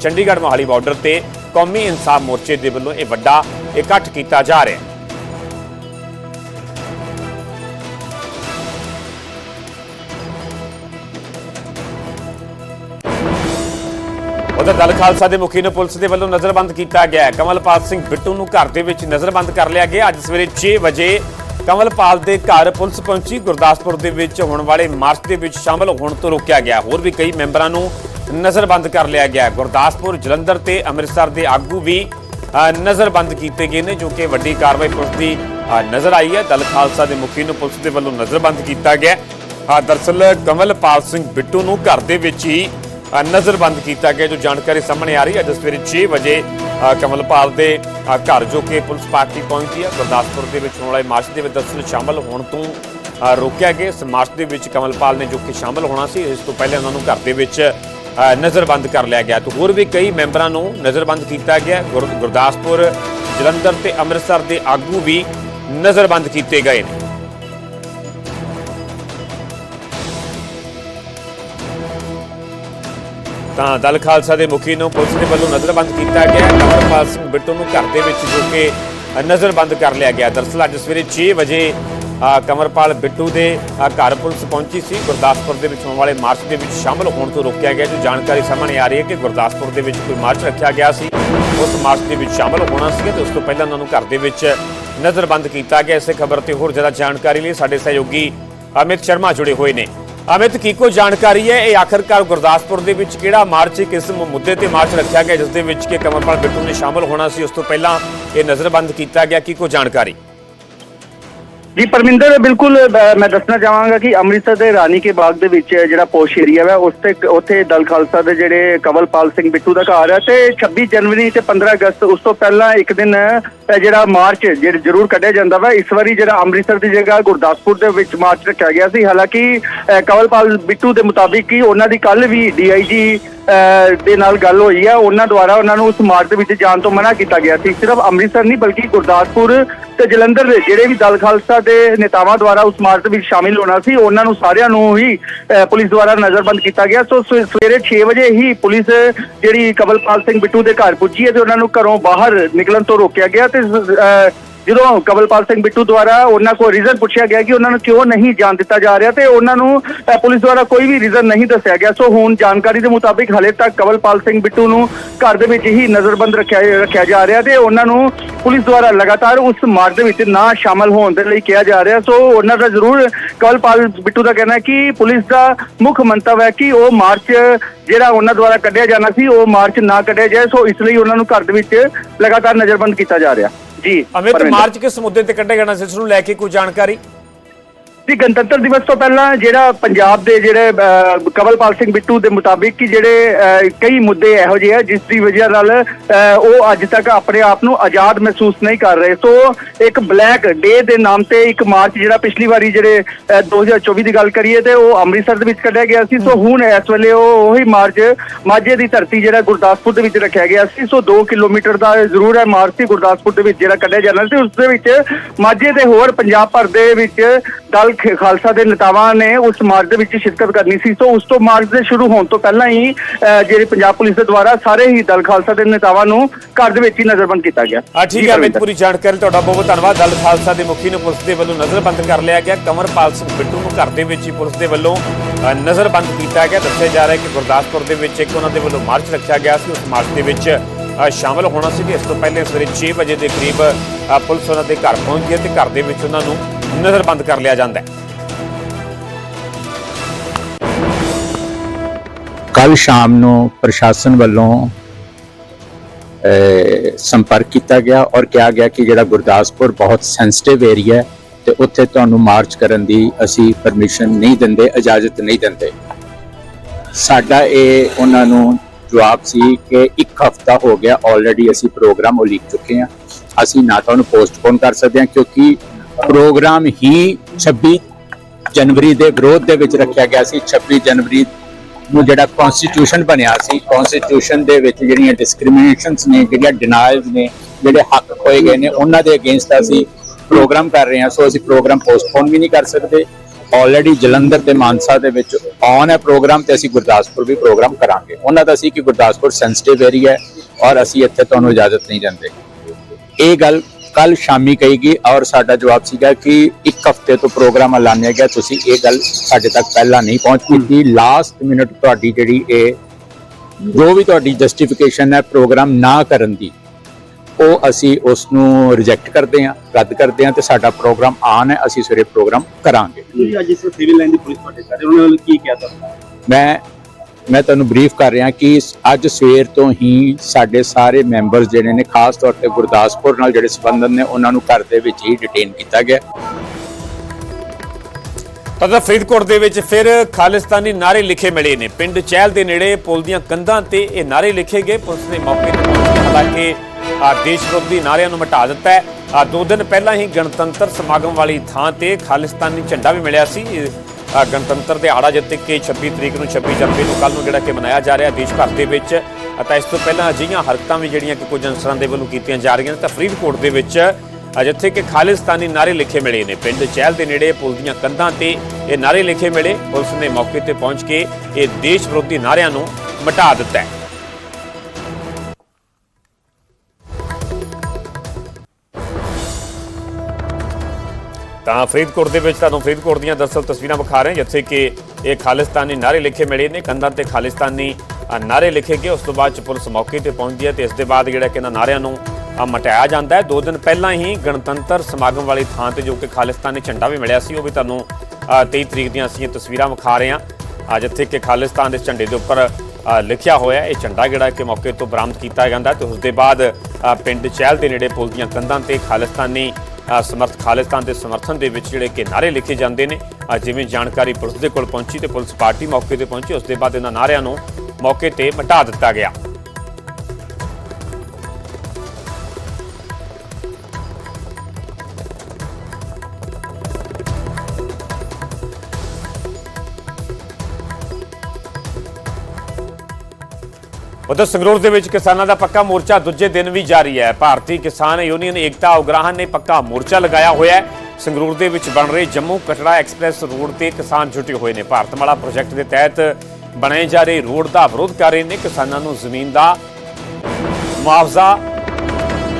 ਚੰਡੀਗੜ੍ਹ ਮੋਹਾਲੀ ਬਾਰਡਰ ਤੇ ਕੌਮੀ ਇਨਸਾਫ ਮੋਰਚੇ ਦੇ ਵੱਲੋਂ ਇਹ ਵੱਡਾ ਇਕੱਠ ਕੀਤਾ ਜਾ ਰਿਹਾ ਹੈ। ਉਧਰ ਦਲ ਖਾਲਸਾ ਦੇ ਮੁਖੀ ਨੂੰ ਪੁਲਿਸ ਦੇ ਵੱਲੋਂ ਨਜ਼ਰਬੰਦ ਕੀਤਾ ਗਿਆ ਹੈ, ਕਮਲਪਾਲ ਸਿੰਘ ਬਿੱਟੂ ਨੂੰ ਘਰ ਦੇ ਵਿੱਚ ਨਜ਼ਰਬੰਦ ਕਰ ਲਿਆ ਗਿਆ। ਅੱਜ ਸਵੇਰੇ 6 ਵਜੇ ਕਮਲਪਾਲ ਦੇ ਘਰ ਪੁਲਿਸ ਪਹੁੰਚੀ। ਗੁਰਦਾਸਪੁਰ ਦੇ ਵਿੱਚ ਹੋਣ ਵਾਲੇ ਮਾਰਚ ਦੇ ਵਿੱਚ ਸ਼ਾਮਲ ਹੋਣ ਤੋਂ ਰੋਕਿਆ ਗਿਆ। ਹੋਰ ਵੀ ਕਈ ਮੈਂਬਰਾਂ ਨੂੰ ਨਜ਼ਰਬੰਦ ਕਰ ਲਿਆ ਗਿਆ ਗੁਰਦਾਸਪੁਰ, ਜਲੰਧਰ ਤੇ ਅੰਮ੍ਰਿਤਸਰ ਦੇ ਆਗੂ ਵੀ ਨਜ਼ਰਬੰਦ ਕੀਤੇ ਗਏ ਨੇ, ਜੋ ਕਿ ਵੱਡੀ ਕਾਰਵਾਈ ਪੁਲਿਸ ਦੀ ਨਜ਼ਰ ਆਈ ਹੈ। ਦਲ ਖਾਲਸਾ ਦੇ ਮੁਖੀ ਨੂੰ ਪੁਲਿਸ ਦੇ ਵੱਲੋਂ ਨਜ਼ਰਬੰਦ ਕੀਤਾ ਗਿਆ ਹੈ। ਦਰਅਸਲ ਕਮਲਪਾਲ ਸਿੰਘ ਬਿੱਟੂ ਨੂੰ ਘਰ ਦੇ ਵਿੱਚ ਹੀ ਨਜ਼ਰਬੰਦ ਕੀਤਾ ਗਿਆ, ਜੋ ਜਾਣਕਾਰੀ ਸਾਹਮਣੇ ਆ ਰਹੀ ਹੈ। ਅੱਜ ਸਵੇਰੇ 6 ਵਜੇ ਕਮਲਪਾਲ ਦੇ ਘਰ ਜੋ ਕਿ ਪੁਲਿਸ ਪਾਰਟੀ ਪਹੁੰਚੀ ਹੈ, ਗੁਰਦਾਸਪੁਰ ਦੇ ਵਿੱਚ ਹੋਣ ਵਾਲੇ ਮਾਰਚ ਦੇ ਵਿੱਚ ਦਰਸ਼ਨ ਸ਼ਾਮਲ ਹੋਣ ਤੋਂ ਰੋਕਿਆ ਗਿਆ। ਇਸ ਮਾਰਚ ਦੇ ਵਿੱਚ ਕਮਲਪਾਲ ਨੇ ਜੋ ਕਿ ਸ਼ਾਮਲ ਹੋਣਾ ਸੀ, ਇਸ ਤੋਂ ਪਹਿਲਾਂ ਉਹਨਾਂ ਨੂੰ ਘਰ ਦੇ ਵਿੱਚ ਨਜ਼ਰਬੰਦ ਕਰ ਲਿਆ ਗਿਆ। ਤੇ ਹੋਰ ਵੀ ਕਈ ਮੈਂਬਰਾਂ ਨੂੰ ਨਜ਼ਰਬੰਦ ਕੀਤਾ ਗਿਆ। ਗੁਰ- ਗੁਰਦਾਸਪੁਰ, ਜਲੰਧਰ ਤੇ ਅੰਮ੍ਰਿਤਸਰ ਦੇ ਆਗੂ ਵੀ ਨਜ਼ਰਬੰਦ ਕੀਤੇ ਗਏ ਨੇ। ਤਾਂ ਦਲ ਖਾਲਸਾ ਦੇ ਮੁਖੀ ਨੂੰ ਪੁਲਿਸ ਦੇ ਵੱਲੋਂ ਨਜ਼ਰਬੰਦ ਕੀਤਾ ਗਿਆ। ਹੈ। ਸਿੰਘ ਬਿੱਟੂ ਨੂੰ ਘਰ ਦੇ ਵਿੱਚ ਜੋ ਕਿ ਨਜ਼ਰਬੰਦ ਕਰ ਲਿਆ ਗਿਆ। ਦਰਅਸਲ ਅੱਜ ਸਵੇਰੇ 6 ਵਜੇ ਅ, ਬਿੱਟੂ ਦੇ ਘਰ ਪੁਲਿਸ ਪਹੁੰਚੀ ਸੀ। ਗੁਰਦਾਸਪੁਰ ਦੇ ਵਿੱਚ ਹੋਣ ਵਾਲੇ ਮਾਰਚ ਦੇ ਵਿੱਚ ਸ਼ਾਮਲ ਹੋਣ ਤੋਂ ਰੋਕਿਆ ਗਿਆ। ਜੋ ਜਾਣਕਾਰੀ ਸਾਹਮਣੇ ਆ ਰਹੀ ਹੈ ਕਿ ਗੁਰਦਾਸਪੁਰ ਦੇ ਵਿੱਚ ਕੋਈ ਮਾਰਚ ਰੱਖਿਆ ਗਿਆ ਸੀ। ਉਸ ਮਾਰਚ ਦੇ ਵਿੱਚ ਸ਼ਾਮਲ ਹੋਣਾ ਸੀ ਤੇ ਉਸ ਤੋਂ ਪਹਿਲਾਂ ਉਹਨਾਂ ਨੂੰ ਘਰ ਦੇ ਵਿੱਚ ਨਜ਼ਰਬੰਦ ਕੀਤਾ ਗਿਆ। ਇਸੇ ਖਬਰ ਤੇ ਹੋਰ ਜ਼ਿਆਦਾ ਜਾਣਕਾਰੀ ਲਈ ਸਾਡੇ ਸਹਿਯੋਗੀ ਅਮਿਤ ਸ਼ਰਮਾ ਜੁੜੇ ਹੋਏ ਨੇ। ਅਮਿਤ, ਕੀ ਕੋ ਜਾਣਕਾਰੀ ਹੈ? ਇਹ ਆਖਰਕਾਰ ਗੁਰਦਾਸਪੁਰ ਦੇ ਵਿੱਚ ਕਿਹੜਾ ਮਾਰਚ ਕਿਸ ਮੁੱਦੇ ਤੇ ਮਾਰਚ ਰੱਖਿਆ ਗਿਆ, ਜਿਸ ਦੇ ਵਿੱਚ ਕਿ ਕਮਲਪਾਲ ਬਿੱਟੂ ਨੇ ਸ਼ਾਮਲ ਹੋਣਾ ਸੀ? ਉਸ ਤੋਂ ਪਹਿਲਾਂ ਇਹ ਨਜ਼ਰਬੰਦ ਕੀਤਾ ਗਿਆ, ਕੀ ਕੋ ਜਾਣਕਾਰੀ? ਜੀ, ਪਰਮਿੰਦਰ, ਬਿਲਕੁਲ ਮੈਂ ਦੱਸਣਾ ਚਾਹਾਂਗਾ ਕਿ ਅੰਮ੍ਰਿਤਸਰ ਦੇ ਰਾਣੀ ਕੇ ਬਾਗ ਦੇ ਵਿੱਚ ਜਿਹੜਾ ਪੋਸ਼ ਏਰੀਆ ਹੈ ਉਸ ਤੇ, ਉੱਥੇ ਦਲ ਖਾਲਸਾ ਦੇ ਜਿਹੜੇ ਕਵਲਪਾਲ ਸਿੰਘ ਬਿੱਟੂ ਦਾ ਘਰ ਹੈ ਤੇ 26 ਜਨਵਰੀ ਤੇ 15 ਅਗਸਤ ਉਸ ਤੋਂ ਪਹਿਲਾਂ ਇੱਕ ਦਿਨ ਜਿਹੜਾ ਮਾਰਚ ਜਿਹੜਾ ਜ਼ਰੂਰ ਕੱਢਿਆ ਜਾਂਦਾ ਵਾ, ਇਸ ਵਾਰੀ ਜਿਹੜਾ ਅੰਮ੍ਰਿਤਸਰ ਦੀ ਜਗ੍ਹਾ ਗੁਰਦਾਸਪੁਰ ਦੇ ਵਿੱਚ ਮਾਰਚ ਰੱਖਿਆ ਗਿਆ ਸੀ। ਹਾਲਾਂਕਿ ਕਵਲਪਾਲ ਬਿੱਟੂ ਦੇ ਮੁਤਾਬਿਕ ਕਿ ਉਹਨਾਂ ਦੀ ਕੱਲ ਵੀ ਡੀਆਈਜੀ ਦੇ ਨਾਲ ਗੱਲ ਹੋਈ ਹੈ। ਉਹਨਾਂ ਦੁਆਰਾ ਉਹਨਾਂ ਨੂੰ ਉਸ ਮਾਰਚ ਦੇ ਵਿੱਚ ਜਾਣ ਤੋਂ ਮਨਾ ਕੀਤਾ ਗਿਆ ਸੀ। ਸਿਰਫ ਅੰਮ੍ਰਿਤਸਰ ਨਹੀਂ ਬਲਕਿ ਗੁਰਦਾਸਪੁਰ ਤੇ ਜਲੰਧਰ ਦੇ ਜਿਹੜੇ ਵੀ ਦਲ ਖਾਲਸਾ ਦੇ ਨੇਤਾਵਾਂ ਦੁਆਰਾ ਉਸ ਮਾਰਚ ਵਿੱਚ ਸ਼ਾਮਿਲ ਹੋਣਾ ਸੀ ਉਹਨਾਂ ਨੂੰ ਸਾਰਿਆਂ ਨੂੰ ਹੀ ਅਹ, ਪੁਲਿਸ ਦੁਆਰਾ ਨਜ਼ਰਬੰਦ ਕੀਤਾ ਗਿਆ। ਸੋ ਸਵੇਰੇ 6 ਵਜੇ ਹੀ ਪੁਲਿਸ ਜਿਹੜੀ ਕਮਲਪਾਲ ਸਿੰਘ ਬਿੱਟੂ ਦੇ ਘਰ ਪੁੱਜੀ ਹੈ ਤੇ ਉਹਨਾਂ ਨੂੰ ਘਰੋਂ ਬਾਹਰ ਨਿਕਲਣ ਤੋਂ ਰੋਕਿਆ ਗਿਆ ਤੇ ਅਹ, ਜਦੋਂ ਕਮਲਪਾਲ ਸਿੰਘ ਬਿੱਟੂ ਦੁਆਰਾ ਉਹਨਾਂ ਕੋਲ ਰੀਜ਼ਨ ਪੁੱਛਿਆ ਗਿਆ ਕਿ ਉਹਨਾਂ ਨੂੰ ਕਿਉਂ ਨਹੀਂ ਜਾਣ ਦਿੱਤਾ ਜਾ ਰਿਹਾ ਤੇ ਉਹਨਾਂ ਨੂੰ ਪੁਲਿਸ ਦੁਆਰਾ ਕੋਈ ਵੀ ਰੀਜ਼ਨ ਨਹੀਂ ਦੱਸਿਆ ਗਿਆ। ਸੋ ਹੁਣ ਜਾਣਕਾਰੀ ਦੇ ਮੁਤਾਬਿਕ ਹਲੇ ਤੱਕ ਕਮਲਪਾਲ ਸਿੰਘ ਬਿੱਟੂ ਨੂੰ ਘਰ ਦੇ ਵਿੱਚ ਹੀ ਨਜ਼ਰਬੰਦ ਰੱਖਿਆ ਰੱਖਿਆ ਜਾ ਰਿਹਾ ਤੇ ਉਹਨਾਂ ਨੂੰ ਪੁਲਿਸ ਦੁਆਰਾ ਲਗਾਤਾਰ ਉਸ ਮਾਰਚ ਦੇ ਵਿੱਚ ਨਾ ਸ਼ਾਮਲ ਹੋਣ ਦੇ ਲਈ ਕਿਹਾ ਜਾ ਰਿਹਾ। ਸੋ ਉਹਨਾਂ ਦਾ ਜ਼ਰੂਰ ਕਮਲਪਾਲ ਬਿੱਟੂ ਦਾ ਕਹਿਣਾ ਹੈ ਕਿ ਪੁਲਿਸ ਦਾ ਮੁੱਖ ਮੰਤਵ ਹੈ ਕਿ ਉਹ ਮਾਰਚ ਜਿਹੜਾ ਉਹਨਾਂ ਦੁਆਰਾ ਕੱਢਿਆ ਜਾਣਾ ਸੀ, ਉਹ ਮਾਰਚ ਨਾ ਕੱਢਿਆ ਜਾਏ। ਸੋ ਇਸ ਲਈ ਉਹਨਾਂ ਨੂੰ ਘਰ ਦੇ ਵਿੱਚ ਲਗਾਤਾਰ ਨਜ਼ਰਬੰਦ ਕੀਤਾ ਜਾ ਰਿਹਾ। ਜੀ ਅਮਿਤ। ਮਾਰਚ ਕਿਸ ਮੁੱਦੇ ਤੇ ਕੱਢਿਆ ਜਾਣਾ ਸੀ ਇਸ ਨੂੰ ਲੈ ਕੇ ਕੋਈ ਜਾਣਕਾਰੀ ਜੀ ਗਣਤੰਤਰ ਦਿਵਸ ਤੋਂ ਪਹਿਲਾਂ ਜਿਹੜਾ ਪੰਜਾਬ ਦੇ ਜਿਹੜੇ ਕਵਲਪਾਲ ਸਿੰਘ ਬਿੱਟੂ ਦੇ ਮੁਤਾਬਿਕ ਕਿ ਜਿਹੜੇ ਕਈ ਮੁੱਦੇ ਇਹੋ ਜਿਹੇ ਆ ਜਿਸ ਦੀ ਵਜ੍ਹਾ ਨਾਲ ਉਹ ਅੱਜ ਤੱਕ ਆਪਣੇ ਆਪ ਨੂੰ ਆਜ਼ਾਦ ਮਹਿਸੂਸ ਨਹੀਂ ਕਰ ਰਹੇ। ਸੋ ਇੱਕ ਬਲੈਕ ਡੇ ਦੇ ਨਾਮ ਤੇ ਇੱਕ ਮਾਰਚ ਜਿਹੜਾ ਪਿਛਲੀ ਵਾਰੀ ਜਿਹੜੇ ਅਹ, 2024 ਦੀ ਗੱਲ ਕਰੀਏ ਤੇ ਉਹ ਅੰਮ੍ਰਿਤਸਰ ਦੇ ਵਿੱਚ ਕੱਢਿਆ ਗਿਆ ਸੀ। ਸੋ ਹੁਣ ਇਸ ਵੇਲੇ ਉਹ ਉਹੀ ਮਾਰਚ ਮਾਝੇ ਦੀ ਧਰਤੀ ਜਿਹੜਾ ਗੁਰਦਾਸਪੁਰ ਦੇ ਵਿੱਚ ਰੱਖਿਆ ਗਿਆ ਸੀ। ਸੋ 2 ਕਿਲੋਮੀਟਰ ਦਾ ਜ਼ਰੂਰ ਹੈ ਮਾਰਚ ਸੀ ਗੁਰਦਾਸਪੁਰ ਦੇ ਵਿੱਚ ਜਿਹੜਾ ਕੱਢਿਆ ਜਾਣਾ ਸੀ ਉਸ ਦੇ ਵਿੱਚ ਮਾਝੇ ਦੇ ਹੋਰ ਪੰਜਾਬ ਭਰ ਦੇ ਵਿੱਚ ਦਲ ਖਾਲਸਾ ਦੇ ਨੇਤਾਵਾਂ ਨੇ ਉਸ ਮਾਰਚ ਦੇ ਵਿੱਚ ਸ਼ਿਰਕਤ ਕਰਨੀ ਸੀ। ਸੋ ਉਸ ਤੋਂ ਮਾਰਚ ਦੇ ਸ਼ੁਰੂ ਹੋਣ ਤੋਂ ਪਹਿਲਾਂ ਹੀ ਜਿਹੜੇ ਪੰਜਾਬ ਪੁਲਿਸ ਦੇ ਦੁਆਰਾ ਸਾਰੇ ਹੀ ਦਲ ਖਾਲਸਾ ਦੇ ਨੇਤਾਵਾਂ ਨੂੰ ਘਰ ਦੇ ਵਿੱਚ ਹੀ ਨਜ਼ਰਬੰਦ ਕੀਤਾ ਗਿਆ। ਆ ਠੀਕ ਹੈ ਪਰਵਿੰਦਰ। ਪੂਰੀ ਜਾਣਕਾਰੀ ਤੁਹਾਡਾ ਬਹੁਤ ਬਹੁਤ ਧੰਨਵਾਦ। ਦਲ ਖਾਲਸਾ ਦੇ ਮੁਖੀ ਨੂੰ ਪੁਲਿਸ ਦੇ ਵੱਲੋਂ ਨਜ਼ਰਬੰਦ ਕਰ ਲਿਆ ਗਿਆ। ਕਮਰਪਾਲ ਸਿੰਘ ਬਿੱਟੂ ਨੂੰ ਘਰ ਦੇ ਵਿੱਚ ਹੀ ਪੁਲਿਸ ਦੇ ਵੱਲੋਂ ਨਜ਼ਰਬੰਦ ਕੀਤਾ ਗਿਆ। ਦੱਸਿਆ ਜਾ ਰਿਹਾ ਹੈ ਕਿ ਗੁਰਦਾਸਪੁਰ ਦੇ ਵਿੱਚ ਇੱਕ ਉਹਨਾਂ ਦੇ ਵੱਲੋਂ ਮਾਰਚ ਰੱਖਿਆ ਗਿਆ ਸੀ। ਉਸ ਮਾਰਚ ਦੇ ਵਿੱਚ ਸ਼ਾਮਲ ਹੋਣਾ ਸੀ ਇਸ ਤੋਂ ਪਹਿਲੇ ਸਵੇਰੇ 6 ਵਜੇ ਦੇ ਕਰੀਬ ਪੁਲਿਸ ਉਹਨਾਂ ਦੇ ਘਰ ਪਹੁੰਚੀ ਤੇ ਘਰ ਦੇ ਵਿੱਚ ਉਹਨਾਂ ਨੂੰ ਨਜ਼ਰਬੰਦ ਕਰ ਲਿਆ ਜਾਂਦਾ ਹੈ। ਕੱਲ ਸ਼ਾਮ ਨੂੰ ਪ੍ਰਸ਼ਾਸਨ ਵੱਲੋਂ ਸੰਪਰਕ ਕੀਤਾ ਗਿਆ ਔਰ ਕਿਹਾ ਗਿਆ ਕਿ ਜਿਹੜਾ ਗੁਰਦਾਸਪੁਰ ਬਹੁਤ ਸੈਂਸਿਟਿਵ ਏਰੀਆ ਹੈ ਤੇ ਉੱਥੇ ਤੁਹਾਨੂੰ ਮਾਰਚ ਕਰਨ ਦੀ ਅਸੀਂ ਪਰਮਿਸ਼ਨ ਨਹੀਂ ਦਿੰਦੇ, ਇਜਾਜ਼ਤ ਨਹੀਂ ਦਿੰਦੇ। ਸਾਡਾ ਇਹ ਉਹਨਾਂ ਨੂੰ ਜਵਾਬ ਸੀ ਕਿ ਇੱਕ ਹਫਤਾ ਹੋ ਗਿਆ ਆਲਰੇਡੀ ਅਸੀਂ ਪ੍ਰੋਗਰਾਮ ਉਲੀਕ ਚੁੱਕੇ ਹਾਂ। ਅਸੀਂ ਨਾ ਤਾਂ ਉਹਨੂੰ ਪੋਸਟਪੋਨ ਕਰ ਸਕਦੇ ਹਾਂ ਕਿਉਂਕਿ ਪ੍ਰੋਗਰਾਮ ਹੀ 26 ਜਨਵਰੀ ਦੇ ਵਿਰੋਧ ਦੇ ਵਿੱਚ ਰੱਖਿਆ ਗਿਆ ਸੀ। 26 ਜਨਵਰੀ ਨੂੰ ਜਿਹੜਾ ਕਨਸਟੀਟਿਊਸ਼ਨ ਬਣਿਆ ਸੀ ਕਨਸਟੀਟਿਊਸ਼ਨ ਦੇ ਵਿੱਚ ਜਿਹੜੀਆਂ ਡਿਸਕ੍ਰਿਮੀਨੇਸ਼ਨਸ ਨੇ, ਜਿਹੜੀਆਂ ਡਿਨਾਇਲਸ ਨੇ, ਜਿਹੜੇ ਹੱਕ ਖੋਏ ਗਏ ਨੇ, ਉਹਨਾਂ ਦੇ ਅਗੇਂਸਟ ਅਸੀਂ ਪ੍ਰੋਗਰਾਮ ਕਰ ਰਹੇ ਹਾਂ। ਸੋ ਅਸੀਂ ਪ੍ਰੋਗਰਾਮ ਪੋਸਟਪੋਨ ਵੀ ਨਹੀਂ ਕਰ ਸਕਦੇ। ਆਲਰੇਡੀ ਜਲੰਧਰ ਤੇ ਮਾਨਸਾ ਦੇ ਵਿੱਚ ਔਨ ਹੈ ਪ੍ਰੋਗਰਾਮ ਤੇ ਅਸੀਂ ਗੁਰਦਾਸਪੁਰ ਵੀ ਪ੍ਰੋਗਰਾਮ ਕਰਾਂਗੇ। ਉਹਨਾਂ ਦਾ ਸੀ ਕਿ ਗੁਰਦਾਸਪੁਰ ਸੈਂਸਿਟਿਵ ਏਰੀਆ ਹੈ ਔਰ ਅਸੀਂ ਇੱਥੇ ਤੁਹਾਨੂੰ ਇਜਾਜ਼ਤ ਨਹੀਂ ਦਿੰਦੇ। ਇਹ ਗੱਲ ਕੱਲ ਸ਼ਾਮੀ ਕਹੀ ਗਈ ਔਰ ਸਾਡਾ ਜਵਾਬ ਸੀਗਾ ਕਿ ਇੱਕ ਹਫ਼ਤੇ ਤੋਂ ਪ੍ਰੋਗਰਾਮ ਐਲਾਨਿਆ ਗਿਆ ਤੁਸੀਂ ਇਹ ਗੱਲ ਸਾਡੇ ਤੱਕ ਪਹਿਲਾਂ ਨਹੀਂ ਪਹੁੰਚ ਕੀਤੀ। ਲਾਸਟ ਮਿੰਟ ਤੁਹਾਡੀ ਜਿਹੜੀ ਇਹ ਜੋ ਵੀ ਤੁਹਾਡੀ ਜਸਟੀਫਿਕੇਸ਼ਨ ਹੈ ਪ੍ਰੋਗਰਾਮ ਨਾ ਕਰਨ ਦੀ ਉਹ ਅਸੀਂ ਉਸ ਨੂੰ ਰਿਜੈਕਟ ਕਰਦੇ ਹਾਂ ਰੱਦ ਕਰਦੇ ਹਾਂ ਤੇ ਸਾਡਾ ਪ੍ਰੋਗਰਾਮ ਆਨ ਹੈ ਅਸੀਂ ਸਵੇਰੇ ਪ੍ਰੋਗਰਾਮ ਕਰਾਂਗੇ। ਤੁਸੀਂ ਅੱਜ ਇਸ ਸਿਵਲ ਲਾਈਨ ਦੀ ਪੁਲਿਸ ਤੁਹਾਡੇ ਕਰ ਰਹੇ ਉਹਨਾਂ ਨੇ ਕੀ ਕਿਹਾ ਤੁਹਾਨੂੰ? ਮੈਂ ਮੈਂ ਤੁਹਾਨੂੰ ਬਰੀਫ ਕਰ ਰਿਹਾ ਕਿ ਅੱਜ ਸਵੇਰ ਤੋਂ ਹੀ ਸਾਡੇ ਸਾਰੇ ਮੈਂਬਰਸ ਜਿਹੜੇ ਨੇ, ਖਾਸ ਤੌਰ ਤੇ ਗੁਰਦਾਸਪੁਰ ਨਾਲ ਜਿਹੜੇ ਸੰਬੰਧਨ ਨੇ, ਉਹਨਾਂ ਨੂੰ ਘਰ ਦੇ ਵਿੱਚ ਹੀ ਡਿਟੇਨ ਕੀਤਾ ਗਿਆ। ਤਾਂ ਫਰੀਦਕੋਟ ਦੇ ਵਿੱਚ ਫਿਰ ਖਾਲਿਸਤਾਨੀ ਨਾਰੇ ਲਿਖੇ ਮਿਲੇ ਨੇ। ਪਿੰਡ ਚਹਿਲ ਦੇ ਨੇੜੇ ਪੁਲ ਦੀਆਂ ਕੰਧਾਂ ਤੇ ਇਹ ਨਾਰੇ ਲਿਖੇ ਗਏ। ਪੁਲਿਸ ਨੇ ਮੌਕੇ ਤੇ ਪਹੁੰਚ ਕੇ ਹਾਲਾਂਕਿ ਆ ਦੇਸ਼ ਵਿਰੋਧੀ ਨਾਰਿਆਂ ਨੂੰ ਮਿਟਾ ਦਿੱਤਾ ਹੈ। ਆ ਦੋ ਦਿਨ ਪਹਿਲਾਂ ਹੀ ਗਣਤੰਤਰ ਸਮਾਗਮ ਵਾਲੀ ਥਾਂ ਤੇ ਖਾਲਿਸਤਾਨੀ ਝੰਡਾ ਵੀ ਮਿਲਿਆ ਸੀ। ਗਣਤੰਤਰ ਦਿਹਾੜਾ ਜਿੱਤੇ ਕਿ 26 ਤਰੀਕ ਨੂੰ 26 ਜਨਵਰੀ ਨੂੰ ਕੱਲ ਨੂੰ ਜਿਹੜਾ ਕਿ ਮਨਾਇਆ ਜਾ ਰਿਹਾ ਦੇਸ਼ ਭਰ ਦੇ ਵਿੱਚ, ਤਾਂ ਇਸ ਤੋਂ ਪਹਿਲਾਂ ਅਜਿਹੀਆਂ ਹਰਕਤਾਂ ਵੀ ਜਿਹੜੀਆਂ ਕਿ ਕੁਝ ਅਨਸਰਾਂ ਦੇ ਵੱਲੋਂ ਕੀਤੀਆਂ ਜਾ ਰਹੀਆਂ ਨੇ, ਤਾਂ ਫਰੀਦਕੋਟ ਦੇ ਵਿੱਚ ਜਿੱਥੇ ਕਿ ਖਾਲਿਸਤਾਨੀ ਨਾਰੇ ਲਿਖੇ ਮਿਲੇ ਨੇ, ਪਿੰਡ ਚਹਿਲ ਦੇ ਨੇੜੇ ਪੁਲ ਦੀਆਂ ਕੰਧਾਂ ਤੇ ਇਹ ਨਾਰੇ ਲਿਖੇ ਮਿਲੇ, ਪੁਲਿਸ ਨੇ ਮੌਕੇ ਤੇ ਪਹੁੰਚ ਕੇ ਇਹ ਦੇਸ਼ ਵਿਰੋਧੀ ਨਾਰਿਆਂ ਨੂੰ ਮਿਟਾ ਦਿੱਤਾ ਹੈ। ਤਾਂ ਫਰੀਦਕੋਟ ਦੇ ਵਿੱਚ ਤੁਹਾਨੂੰ ਫਰੀਦਕੋਟ ਦੀਆਂ ਦਰਸਲ ਤਸਵੀਰਾਂ ਵਿਖਾ ਰਹੇ ਹਾਂ ਜਿੱਥੇ ਕਿ ਇਹ ਖਾਲਿਸਤਾਨੀ ਨਾਰੇ ਲਿਖੇ ਮਿਲੇ ਨੇ ਕੰਧਾਂ ਤੇ ਖਾਲਿਸਤਾਨੀ ਅ, ਨਾਰੇ ਲਿਖੇ ਗਏ। ਉਸ ਤੋਂ ਬਾਅਦ ਚ ਪੁਲਿਸ ਮੌਕੇ ਤੇ ਪਹੁੰਚਦੀ ਹੈ ਤੇ ਇਸ ਦੇ ਬਾਅਦ ਜਿਹੜਾ ਕਿ ਇਹਨਾਂ ਨਾਰਿਆਂ ਨੂੰ ਮਟਾਇਆ ਜਾਂਦਾ ਹੈ। ਦੋ ਦਿਨ ਪਹਿਲਾਂ ਹੀ ਗਣਤੰਤਰ ਸਮਾਗਮ ਵਾਲੀ ਥਾਂ ਤੇ ਜੋ ਕਿ ਖਾਲਿਸਤਾਨੀ ਝੰਡਾ ਵੀ ਮਿਲਿਆ ਸੀ ਉਹ ਵੀ ਤੁਹਾਨੂੰ ਅ, 23 ਤਰੀਕ ਦੀਆਂ ਅਸੀਂ ਤਸਵੀਰਾਂ ਵਿਖਾ ਰਹੇ ਹਾਂ। ਜਿੱਥੇ ਕਿ ਖਾਲਿਸਤਾਨ ਦੇ ਝੰਡੇ ਦੇ ਉੱਪਰ ਲਿਖਿਆ ਹੋਇਆ ਇਹ ਝੰਡਾ ਜਿਹੜਾ ਕਿ ਮੌਕੇ ਤੋਂ ਬਰਾਮਦ ਕੀਤਾ ਜਾਂਦਾ ਤੇ ਉਸ ਦੇ ਬਾਅਦ ਪਿੰਡ ਚਹਿਲ ਦੇ ਨੇੜੇ ਪੁਲ ਦੀਆਂ ਕੰਧਾਂ ਤੇ ਖਾਲਿਸਤਾਨੀ ਅ, ਸਮਰਥ ਖਾਲਿਸਤਾਨ ਦੇ ਸਮਰਥਨ ਦੇ ਵਿੱਚ ਜਿਹੜੇ ਕਿ ਨਾਰੇ ਲਿਖੇ ਜਾਂਦੇ ਨੇ। ਜਿਵੇਂ ਜਾਣਕਾਰੀ ਪੁਲਿਸ ਦੇ ਕੋਲ ਪਹੁੰਚੀ ਤੇ ਪੁਲਿਸ ਪਾਰਟੀ ਮੌਕੇ ਤੇ ਪਹੁੰਚੀ ਉਸ ਦੇ ਬਾਅਦ ਇਹਨਾਂ ਨਾਰਿਆਂ ਨੂੰ ਮੌਕੇ ਤੇ ਮਿਟਾ ਦਿੱਤਾ ਗਿਆ। ਉਧਰ ਸੰਗਰੂਰ ਦੇ ਵਿੱਚ ਕਿਸਾਨਾਂ ਦਾ ਪੱਕਾ ਮੋਰਚਾ ਦੂਜੇ ਦਿਨ ਵੀ ਜਾਰੀ ਹੈ। ਭਾਰਤੀ ਕਿਸਾਨ ਯੂਨੀਅਨ ਏਕਤਾ ਉਗਰਾਹਨ ਨੇ ਪੱਕਾ ਮੋਰਚਾ ਲਗਾਇਆ ਹੋਇਆ ਹੈ। ਸੰਗਰੂਰ ਦੇ ਵਿੱਚ ਬਣ ਰਹੇ ਜੰਮੂ ਕਟੜਾ ਐਕਸਪ੍ਰੈਸ ਰੋਡ ਤੇ ਕਿਸਾਨ ਜੁਟੇ ਹੋਏ ਨੇ। ਭਾਰਤਮਾਲਾ ਪ੍ਰੋਜੈਕਟ ਦੇ ਤਹਿਤ ਬਣਾਏ ਜਾ ਰਹੇ ਰੋਡ ਦਾ ਵਿਰੋਧ ਕਰ ਰਹੇ ਨੇ। ਕਿਸਾਨਾਂ ਨੂੰ ਜ਼ਮੀਨ ਦਾ ਮੁਆਵਜ਼ਾ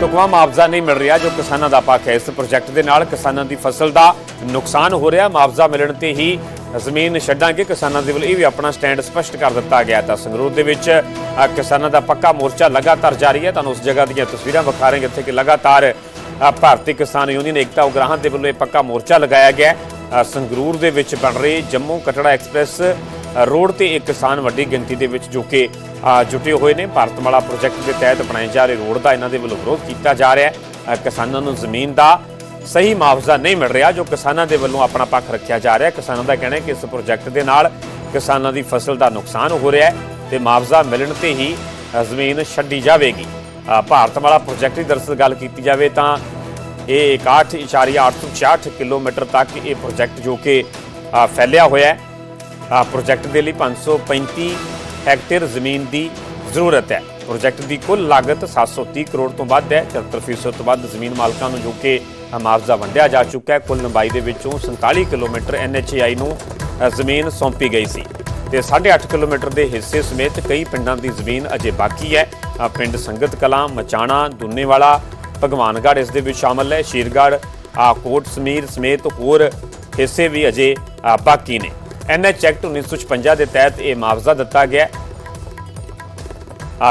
ਟੁਕਵਾ ਮੁਆਵਜ਼ਾ ਨਹੀਂ ਮਿਲ ਰਿਹਾ ਜੋ ਕਿਸਾਨਾਂ ਦਾ ਪੱਖ ਹੈ। ਇਸ ਪ੍ਰੋਜੈਕਟ ਦੇ ਨਾਲ ਕਿਸਾਨਾਂ ਦੀ ਫਸਲ ਦਾ ਨੁਕਸਾਨ ਹੋ ਰਿਹਾ। ਮੁਆਵਜ਼ਾ ਮਿਲਣ ਤੇ ਹੀ ਜ਼ਮੀਨ ਛੱਡਾਂਗੇ। ਕਿਸਾਨਾਂ ਦੇ ਵੱਲ ਇਹ ਵੀ ਆਪਣਾ ਸਟੈਂਡ ਸਪਸ਼ਟ ਕਰ ਦਿੱਤਾ ਗਿਆ ਤਾਂ ਸੰਗਰੂਰ ਦੇ ਵਿੱਚ ਕਿਸਾਨਾਂ ਦਾ ਪੱਕਾ ਮੋਰਚਾ ਲਗਾਤਾਰ ਜਾਰੀ ਹੈ। ਤੁਹਾਨੂੰ ਉਸ ਜਗ੍ਹਾ ਦੀਆਂ ਤਸਵੀਰਾਂ ਵਿਖਾ ਰਹੇ ਜਿੱਥੇ ਕਿ ਲਗਾਤਾਰ ਭਾਰਤੀ ਕਿਸਾਨ ਯੂਨੀਅਨ ਏਕਤਾ ਉਗਰਾਹਾਂ ਦੇ ਵੱਲੋਂ ਇਹ ਪੱਕਾ ਮੋਰਚਾ ਲਗਾਇਆ ਗਿਆ ਸੰਗਰੂਰ ਦੇ ਵਿੱਚ ਬਣ ਰਹੇ ਜੰਮੂ ਕਟੜਾ ਐਕਸਪ੍ਰੈਸ ਰੋਡ ਤੇ ਇੱਕ ਕਿਸਾਨ ਵੱਡੀ ਗਿਣਤੀ ਦੇ ਵਿੱਚ ਜੋ ਕਿ ਜੁਟੇ ਹੋਏ ਨੇ। ਭਾਰਤਮਾਲਾ ਪ੍ਰੋਜੈਕਟ ਦੇ ਤਹਿਤ ਬਣਾਏ ਜਾ ਰਹੇ ਰੋਡ ਦਾ ਇਹਨਾਂ ਦੇ ਵੱਲੋਂ ਵਿਰੋਧ ਕੀਤਾ ਜਾ ਰਿਹਾ ਹੈ। ਕਿਸਾਨਾਂ ਨੂੰ ਜ਼ਮੀਨ ਦਾ ਸਹੀ ਮੁਆਵਜ਼ਾ ਨਹੀਂ ਮਿਲ ਰਿਹਾ ਜੋ ਕਿਸਾਨਾਂ ਦੇ ਵੱਲੋਂ ਆਪਣਾ ਪੱਖ ਰੱਖਿਆ ਜਾ ਰਿਹਾ। ਕਿਸਾਨਾਂ ਦਾ ਕਹਿਣਾ ਹੈ ਕਿ ਇਸ ਪ੍ਰੋਜੈਕਟ ਦੇ ਨਾਲ ਕਿਸਾਨਾਂ ਦੀ ਫਸਲ ਦਾ ਨੁਕਸਾਨ ਹੋ ਰਿਹਾ ਹੈ ਤੇ ਮੁਆਵਜ਼ਾ ਮਿਲਣ ਤੇ ਹੀ ਜ਼ਮੀਨ ਛੱਡੀ ਜਾਵੇਗੀ। ਭਾਰਤ ਵਾਲਾ ਪ੍ਰੋਜੈਕਟ ਦੀ ਦਰਅਸਲ ਗੱਲ ਕੀਤੀ ਜਾਵੇ ਤਾਂ ਇਹ 61.866 ਕਿਲੋਮੀਟਰ ਤੱਕ ਇਹ ਪ੍ਰੋਜੈਕਟ ਜੋ ਕਿ ਫੈਲਿਆ ਹੋਇਆ ਹੈ। ਪ੍ਰੋਜੈਕਟ ਦੇ ਲਈ 535 ਹੈਕਟੇਅਰ ਜ਼ਮੀਨ ਦੀ ਜ਼ਰੂਰਤ ਹੈ। ਪ੍ਰੋਜੈਕਟ ਦੀ ਕੁੱਲ ਲਾਗਤ 730 ਕਰੋੜ ਤੋਂ ਵੱਧ ਹੈ। 74% ਤੋਂ ਵੱਧ ਜ਼ਮੀਨ ਮਾਲਕਾਂ ਨੂੰ ਜੋ ਕਿ ਮੁਆਵਜ਼ਾ ਵੰਡਿਆ ਜਾ ਚੁੱਕਾ ਹੈ। ਕੁੱਲ ਲੰਬਾਈ ਦੇ ਵਿੱਚੋਂ 47 ਕਿਲੋਮੀਟਰ ਐਨਐਚਏਆਈ ਨੂੰ ਜ਼ਮੀਨ ਸੌਂਪੀ ਗਈ ਸੀ ਤੇ 8.5 ਕਿਲੋਮੀਟਰ ਦੇ ਹਿੱਸੇ ਸਮੇਤ ਕਈ ਪਿੰਡਾਂ ਦੀ ਜ਼ਮੀਨ ਅਜੇ ਬਾਕੀ ਹੈ। ਪਿੰਡ ਸੰਗਤ ਕਲਾਂ, ਮਚਾਣਾ, ਦੁੰਨੇਵਾਲਾ, ਭਗਵਾਨਗੜ੍ਹ ਇਸ ਦੇ ਵਿੱਚ ਸ਼ਾਮਲ ਹੈ। ਸ਼ੀਰਗੜ੍ਹ ਕੋਟ ਸਮੀਰ ਸਮੇਤ ਹੋਰ ਹਿੱਸੇ ਵੀ ਅਜੇ ਬਾਕੀ ਨੇ। ਐਨਐਚ ਐਕਟ 1956 ਦੇ ਤਹਿਤ ਇਹ ਮੁਆਵਜ਼ਾ ਦਿੱਤਾ ਗਿਆ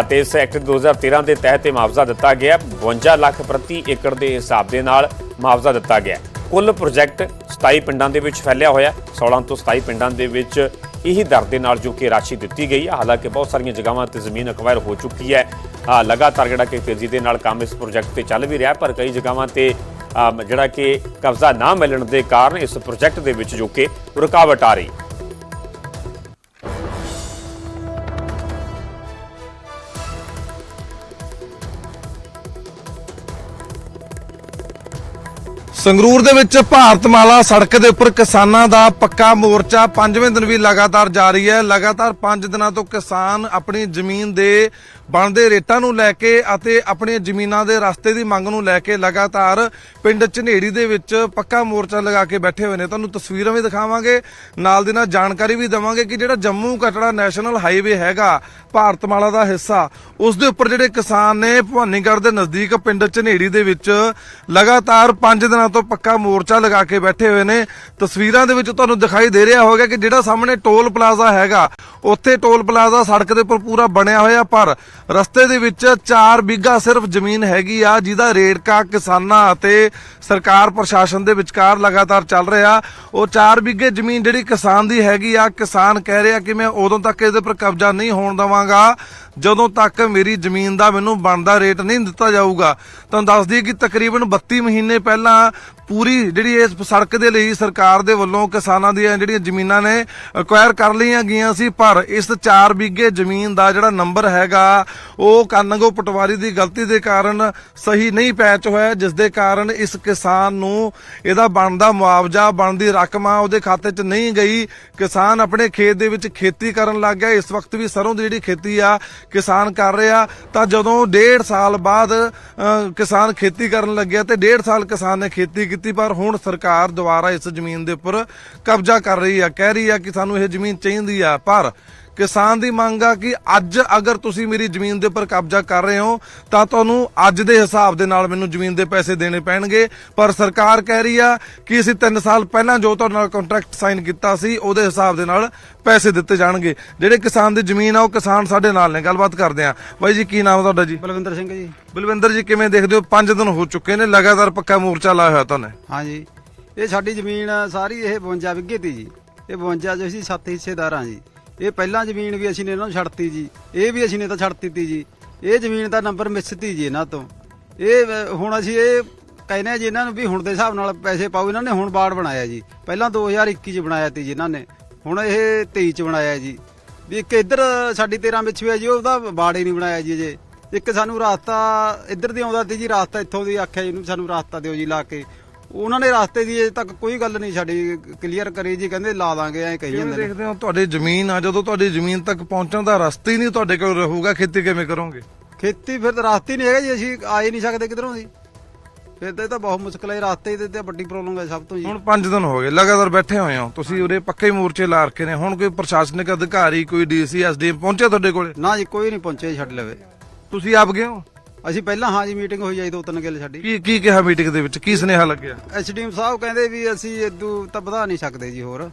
ਤੇ ਇਸ ਐਕਟ 2013 ਦੇ ਤਹਿਤ ਇਹ ਮੁਆਵਜ਼ਾ ਦਿੱਤਾ ਗਿਆ ਹੈ। 52 ਲੱਖ ਪ੍ਰਤੀ ਏਕੜ ਦੇ ਹਿਸਾਬ ਦੇ ਨਾਲ ਮੁਆਵਜ਼ਾ ਦਿੱਤਾ ਗਿਆ ਕੁੱਲ ਪ੍ਰੋਜੈਕਟ 27 ਪਿੰਡਾਂ ਦੇ ਵਿੱਚ ਫੈਲਿਆ ਹੋਇਆ ਹੈ। 16 ਤੋਂ 27 ਪਿੰਡਾਂ ਦੇ ਵਿੱਚ ਇਹੀ ਦਰ ਦੇ ਨਾਲ ਜੋ ਕਿ ਰਾਸ਼ੀ ਦਿੱਤੀ ਗਈ ਹੈ ਹਾਲਾਂਕਿ ਬਹੁਤ ਸਾਰੀਆਂ ਜਗ੍ਹਾਵਾਂ ਤੇ ਜ਼ਮੀਨ ਅਕਵਾਇਰ ਹੋ ਚੁੱਕੀ ਹੈ ਲਗਾਤਾਰ ਜਿਹੜਾ ਕਿ ਤੇਜ਼ੀ ਦੇ ਨਾਲ ਕੰਮ ਇਸ ਪ੍ਰੋਜੈਕਟ ਤੇ ਚੱਲ ਵੀ ਰਿਹਾ, ਪਰ ਕਈ ਜਗ੍ਹਾਵਾਂ ਤੇ ਜਿਹੜਾ ਕਿ ਕਬਜ਼ਾ ਨਾ ਮਿਲਣ ਦੇ ਕਾਰਨ ਇਸ ਪ੍ਰੋਜੈਕਟ ਦੇ ਵਿੱਚ ਜੋ ਕਿ ਰੁਕਾਵਟ ਆ ਰਹੀ ਸੰਗਰੂਰ ਦੇ ਵਿੱਚ ਭਾਰਤਮਾਲਾ ਸੜਕ ਦੇ ਉੱਪਰ ਕਿਸਾਨਾਂ ਦਾ ਪੱਕਾ ਮੋਰਚਾ। ਪੰਜਵੇਂ ਦਿਨ ਵੀ ਲਗਾਤਾਰ ਜਾਰੀ ਹੈ। ਲਗਾਤਾਰ 5 ਦਿਨਾਂ ਤੋਂ ਕਿਸਾਨ ਆਪਣੀ ਜ਼ਮੀਨ ਦੇ ਬਣਦੇ ਰੇਟਾਂ ਨੂੰ ਲੈ ਕੇ ਅਤੇ ਆਪਣੀਆਂ ਜ਼ਮੀਨਾਂ ਦੇ ਰਸਤੇ ਦੀ ਮੰਗ ਨੂੰ ਲੈ ਕੇ ਲਗਾਤਾਰ ਪਿੰਡ ਝਨੇੜੀ ਦੇ ਵਿੱਚ ਪੱਕਾ ਮੋਰਚਾ ਲਗਾ ਕੇ ਬੈਠੇ ਹੋਏ ਨੇ। ਤੁਹਾਨੂੰ ਤਸਵੀਰਾਂ ਵੀ ਦਿਖਾਵਾਂਗੇ। ਨਾਲ ਦੀ ਨਾਲ ਜਾਣਕਾਰੀ ਵੀ ਦੇਵਾਂਗੇ ਕਿ ਜਿਹੜਾ ਜੰਮੂ ਕਟੜਾ ਨੈਸ਼ਨਲ ਹਾਈਵੇ ਹੈਗਾ, ਭਾਰਤਮਾਲਾ ਦਾ ਹਿੱਸਾ, ਉਸ ਦੇ ਉੱਪਰ ਜਿਹੜੇ ਕਿਸਾਨ ਨੇ ਭਵਾਨੀਗੜ੍ਹ ਦੇ ਨਜ਼ਦੀਕ ਪਿੰਡ ਝਨੇੜੀ ਦੇ ਵਿੱਚ ਲਗਾਤਾਰ 5 ਦਿਨਾਂ ਤੋਂ ਪੱਕਾ ਮੋਰਚਾ ਲਗਾ ਕੇ ਬੈਠੇ ਹੋਏ ਨੇ। ਤਸਵੀਰਾਂ ਦੇ ਵਿੱਚ ਤੁਹਾਨੂੰ ਦਿਖਾਈ ਦੇ ਰਿਹਾ ਹੋਵੇਗਾ ਕਿ ਜਿਹੜਾ ਸਾਹਮਣੇ ਟੋਲ ਪਲਾਜ਼ਾ ਹੈਗਾ, ਉੱਥੇ ਟੋਲ ਪਲਾਜ਼ਾ ਸੜਕ ਦੇ ਉੱਪਰ ਪੂਰਾ ਬਣਿਆ ਹੋਇਆ, ਪਰ ਰਸਤੇ ਦੇ ਵਿੱਚ 4 ਬਿੱਗਾ ਸਿਰਫ ਜ਼ਮੀਨ ਹੈਗੀ ਆ, ਜਿਹਦਾ ਰੇੜਕਾ ਕਿਸਾਨਾਂ ਅਤੇ ਸਰਕਾਰ ਪ੍ਰਸ਼ਾਸਨ ਦੇ ਵਿਚਕਾਰ ਲਗਾਤਾਰ ਚੱਲ ਰਿਹਾ। ਉਹ 4 ਬਿੱਗੇ ਜ਼ਮੀਨ ਜਿਹੜੀ ਕਿਸਾਨ ਦੀ ਹੈਗੀ ਆ, ਕਿਸਾਨ ਕਹਿ ਰਿਹਾ ਕਿ ਮੈਂ ਉਦੋਂ ਤੱਕ ਇਹਦੇ ਪਰ ਕਬਜ਼ਾ ਨਹੀਂ ਹੋਣ ਦਵਾਂਗਾ। ਜਦੋਂ ਤੱਕ ਮੇਰੀ ਜ਼ਮੀਨ ਦਾ ਮੈਨੂੰ ਬਣਦਾ ਰੇਟ ਨਹੀਂ ਦਿੱਤਾ ਜਾਊਗਾ ਤੁਹਾਨੂੰ ਦੱਸ ਦਈਏ ਕਿ ਤਕਰੀਬਨ 32 ਮਹੀਨੇ ਪਹਿਲਾਂ ਪੂਰੀ ਜਿਹੜੀ ਇਸ ਸੜਕ ਦੇ ਲਈ ਸਰਕਾਰ ਦੇ ਵੱਲੋਂ ਕਿਸਾਨਾਂ ਦੀਆਂ ਜਿਹੜੀਆਂ ਜ਼ਮੀਨਾਂ ਨੇ ਅਕਵਾਇਰ ਕਰ ਲਈਆਂ ਗਈਆਂ ਸੀ, ਪਰ ਇਸ 4 ਬਿੱਗੇ ਜ਼ਮੀਨ ਦਾ ਜਿਹੜਾ ਨੰਬਰ ਹੈਗਾ, ਉਹ ਕਾਨਗੋ ਪਟਵਾਰੀ ਦੀ ਗਲਤੀ ਦੇ ਕਾਰਨ ਸਹੀ ਨਹੀਂ ਪੈਚ ਹੋਇਆ, ਜਿਸ ਦੇ ਕਾਰਨ ਇਸ ਕਿਸਾਨ ਨੂੰ ਇਹਦਾ ਬਣਦਾ ਮੁਆਵਜ਼ਾ, ਬਣਦੀ ਰਕਮ ਆ, ਉਹਦੇ ਖਾਤੇ 'ਚ ਨਹੀਂ ਗਈ। ਕਿਸਾਨ ਆਪਣੇ ਖੇਤ ਦੇ ਵਿੱਚ ਖੇਤੀ ਕਰਨ ਲੱਗ ਗਿਆ, ਇਸ ਵਕਤ ਵੀ ਸਰੋਂ ਦੀ ਜਿਹੜੀ ਖੇਤੀ ਆ ਕਿਸਾਨ ਕਰ ਰਿਹਾ ਤਾਂ ਜਦੋਂ ਡੇਢ ਸਾਲ ਬਾਅਦ ਅ, ਕਿਸਾਨ ਖੇਤੀ ਕਰਨ ਲੱਗਿਆ ਤੇ ਡੇਢ ਸਾਲ ਕਿਸਾਨ ਨੇ ਖੇਤੀ ਕੀਤੀ ਪਰ ਹੁਣ ਸਰਕਾਰ ਦੁਬਾਰਾ ਇਸ ਜ਼ਮੀਨ ਦੇ ਉੱਪਰ ਕਬਜ਼ਾ ਕਰ ਰਹੀ ਆ ਕਹਿ ਰਹੀ ਆ ਕਿ ਸਾਨੂੰ ਇਹ ਜ਼ਮੀਨ ਚਾਹੀਦੀ ਆ ਪਰ ਕਿਸਾਨ ਦੀ ਮੰਗ ਆ ਕਿ ਅੱਜ ਅਗਰ ਤੁਸੀਂ ਮੇਰੀ ਜ਼ਮੀਨ ਦੇ ਉੱਪਰ ਕਬਜ਼ਾ ਕਰ ਰਹੇ ਹੋ ਤਾਂ ਤੁਹਾਨੂੰ ਅੱਜ ਦੇ ਹਿਸਾਬ ਦੇ ਨਾਲ ਮੈਨੂੰ ਜ਼ਮੀਨ ਦੇ ਪੈਸੇ ਦੇਣੇ ਪੈਣਗੇ। ਪਰ ਸਰਕਾਰ ਕਹਿ ਰਹੀ ਆ ਕਿ ਅਸੀਂ 3 ਸਾਲ ਪਹਿਲਾਂ ਜੋ ਤੁਹਾਡੇ ਨਾਲ ਕੰਟਰੈਕਟ ਸਾਈਨ ਕੀਤਾ ਸੀ ਉਹਦੇ ਹਿਸਾਬ ਦੇ ਨਾਲ ਪੈਸੇ ਦਿੱਤੇ ਜਾਣਗੇ। ਜਿਹੜੇ ਕਿਸਾਨ ਦੀ ਜ਼ਮੀਨ ਆ ਉਹ ਕਿਸਾਨ ਸਾਡੇ ਨਾਲ ਨੇ। ਗੱਲਬਾਤ ਕਰਦੇ ਆ। ਬਾਈ ਜੀ ਕੀ ਨਾਮ ਤੁਹਾਡਾ ਜੀ? ਬਲਵਿੰਦਰ ਸਿੰਘ ਜੀ। ਬਲਵਿੰਦਰ ਜੀ ਕਿਵੇਂ ਦੇਖਦੇ ਹੋ? 5 ਦਿਨ ਹੋ ਚੁੱਕੇ ਨੇ ਲਗਾਤਾਰ ਪੱਕਾ ਮੋਰਚਾ ਲਾਇਆ ਹੋਇਆ ਤੁਹਾਨੂੰ। ਹਾਂਜੀ ਇਹ ਸਾਡੀ ਜ਼ਮੀਨ ਸਾਰੀ ਇਹ 52 ਵਿਗੇ ਤੀ ਜੀ। ਇਹ 52 ਜੋ ਅਸੀਂ ਸੱਤ ਹਿੱਸੇਦਾਰ ਹਾਂ ਜੀ। ਇਹ ਪਹਿਲਾਂ ਜ਼ਮੀਨ ਵੀ ਅਸੀਂ ਨੇ ਇਹਨਾਂ ਨੂੰ ਛੱਡਤੀ ਜੀ। ਇਹ ਵੀ ਅਸੀਂ ਨੇ ਤਾਂ ਛੱਡਤੀ ਤੀ ਜੀ। ਇਹ ਜ਼ਮੀਨ ਦਾ ਨੰਬਰ ਮਿਸ ਤੀ ਜੀ ਇਹਨਾਂ ਤੋਂ। ਇਹ ਹੁਣ ਅਸੀਂ ਇਹ ਕਹਿੰਦੇ ਆ ਜੀ ਇਹਨਾਂ ਨੂੰ ਵੀ ਹੁਣ ਦੇ ਹਿਸਾਬ ਨਾਲ ਪੈਸੇ ਪਾਓ। ਇਹਨਾਂ ਨੇ ਹੁਣ ਬਾੜ ਬਣਾਇਆ ਜੀ। ਪਹਿਲਾਂ 2021 ਚ ਬਣਾਇਆ ਤੀ ਜੀ ਇਹਨਾਂ ਨੇ। ਹੁਣ ਇਹ 23 ਚ ਬਣਾਇਆ ਜੀ। ਵੀ ਇੱਕ ਇੱਧਰ ਸਾਡੀ 13 ਵਿੱਚ ਵੀ ਜੀ, ਉਹਦਾ ਬਾੜ ਹੀ ਨਹੀਂ ਬਣਾਇਆ ਜੀ ਜੇ ਇੱਕ ਸਾਨੂੰ ਰਾਸਤਾ ਇੱਧਰ ਦੀ ਆਉਂਦਾ ਤੀ ਜੀ, ਰਾਸਤਾ ਇੱਥੋਂ ਦੀ ਆਖਿਆ ਜੀ ਨੂੰ ਸਾਨੂੰ ਰਾਸਤਾ ਦਿਓ ਜੀ ਲਾ ਕੇ। ਉਹਨਾਂ ਨੇ ਰਾਸਤੇ ਦੀ ਅਜੇ ਤੱਕ ਕੋਈ ਗੱਲ ਨਹੀਂ ਸਾਡੀ ਕਲੀਅਰ ਕਰੀ ਜੀ ਕਹਿੰਦੇ ਲਾ ਦਾਂਗੇ ਐਂ ਕਹੀ ਜਾਂਦੇ ਨੇ। ਦੇਖਦੇ ਹੋ? ਤੁਹਾਡੀ ਜ਼ਮੀਨ ਆ ਜਦੋਂ ਤੁਹਾਡੀ ਜ਼ਮੀਨ ਤੱਕ ਪਹੁੰਚਣ ਦਾ ਰਸਤਾ ਹੀ ਨਹੀਂ ਤੁਹਾਡੇ ਕੋਲ ਰਹੂਗਾ ਖੇਤੀ ਕਿਵੇਂ ਕਰੋਗੇ? ਖੇਤੀ ਫਿਰ ਤਾਂ ਰਾਸਤੇ ਹੀ ਨਹੀਂ ਹੈਗਾ ਜੀ ਅਸੀਂ ਆ ਹੀ ਨਹੀਂ ਸਕਦੇ ਕਿਧਰੋਂ ਦੀ ਫਿਰ ਤਾਂ ਇਹ ਤਾਂ ਬਹੁਤ ਮੁਸ਼ਕਲ ਹੈ ਰਾਸਤੇ ਦੀ ਤੇ ਵੱਡੀ ਪ੍ਰੋਬਲਮ ਹੈ ਸਭ ਤੋਂ ਜੀ। ਹੁਣ 5 ਦਿਨ ਹੋ ਗਏ ਲਗਾਤਾਰ ਬੈਠੇ ਹੋਏ ਹੋ ਤੁਸੀਂ ਉਰੇ ਪੱਕੇ ਮੋਰਚੇ ਲਾ ਰੱਖੇ ਨੇ ਹੁਣ ਕੋਈ ਪ੍ਰਸ਼ਾਸਨਿਕ ਅਧਿਕਾਰੀ ਕੋਈ ਡੀਸੀ ਐਸਡੀਐਮ ਪਹੁੰਚਿਆ ਤੁਹਾਡੇ ਕੋਲੇ? ਨਾ ਜੀ ਕੋਈ ਨਹੀਂ ਪਹੁੰਚਿਆ ਜੀ ਛੱਡ ਲਵੇ। ਤੁਸੀਂ ਆਪ ਗਏ ਹੋ? ਅਸੀਂ ਪਹਿਲਾਂ ਹਾਂ ਜੀ ਮੀਟਿੰਗ ਹੋਈ ਜਾਈ ਦੋ ਤਿੰਨ ਗੱਲ ਸਾਡੀ। ਕੀ ਕੀ ਕਿਹਾ ਮੀਟਿੰਗ ਦੇ ਵਿੱਚ? ਕੀ ਸੁਨੇਹਾ ਲੱਗਿਆ? ਐਸਡੀਐਮ ਸਾਹਿਬ ਕਹਿੰਦੇ ਵੀ ਅਸੀਂ ਇਦੋਂ ਤਾਂ ਵਧਾ ਨਹੀਂ ਸਕਦੇ ਜੀ ਹੋਰ।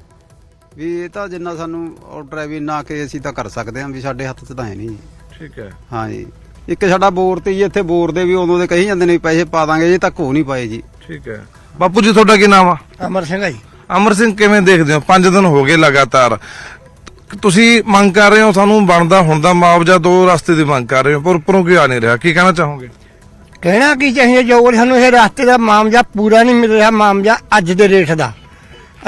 ਵੀ ਇਹ ਤਾਂ ਜਿੰਨਾ ਸਾਨੂੰ ਆਰਡਰ ਹੈ ਵੀ ਨਾ ਕਿ ਅਸੀਂ ਤਾਂ ਕਰ ਸਕਦੇ ਹਾਂ ਵੀ ਸਾਡੇ ਹੱਥ 'ਚ ਤਾਂ ਹੈ ਨਹੀਂ ਜੀ। ਠੀਕ ਹੈ। ਹਾਂ ਜੀ। ਇੱਕ ਸਾਡਾ ਬੋਰ ਤੇ ਜੀ ਇੱਥੇ ਬੋਰ ਦੇ ਵੀ ਉਦੋਂ ਦੇ ਕਹੀ ਜਾਂਦੇ ਨੇ ਵੀ ਪੈਸੇ ਪਾ ਦਾਂਗੇ ਜੇ ਤੱਕ ਹੋ ਨਹੀਂ ਪਾਏ ਜੀ। ਠੀਕ ਹੈ। ਬਾਪੂ ਜੀ ਤੁਹਾਡਾ ਕੀ ਨਾਮ ਆ? ਅਮਰ ਸਿੰਘ ਆ ਜੀ। ਅਮਰ ਸਿੰਘ ਕਿਵੇਂ ਦੇਖਦੇ ਹੋ? 5 ਦਿਨ ਹੋ ਗਏ ਲਗਾਤਾਰ। ਤੁਸੀਂ ਮੰਗ ਕਰ ਰਹੇ ਹੋ ਸਾਨੂੰ ਬਣਦਾ ਹੁਣ ਦਾ ਮੁਆਵਜ਼ਾ ਦੋ ਰਸਤੇ ਦੀ ਮੰਗ ਕਰ ਰਹੇ ਹੋ ਪਰ ਉੱਪਰੋਂ ਕੀ ਆ ਨਹੀਂ ਰਿਹਾ? ਕੀ ਕਹਿਣਾ ਚਾਹੋਗੇ? ਕਹਿਣਾ ਕੀ ਚਾਹੀਏ ਜੋ ਸਾਨੂੰ ਇਹ ਰਸਤੇ ਦਾ ਮਾਮਲਾ ਪੂਰਾ ਨਹੀਂ ਮਿਲ ਰਿਹਾ ਮਾਮਲਾ ਅੱਜ ਦੇ ਰੇਟ ਦਾ।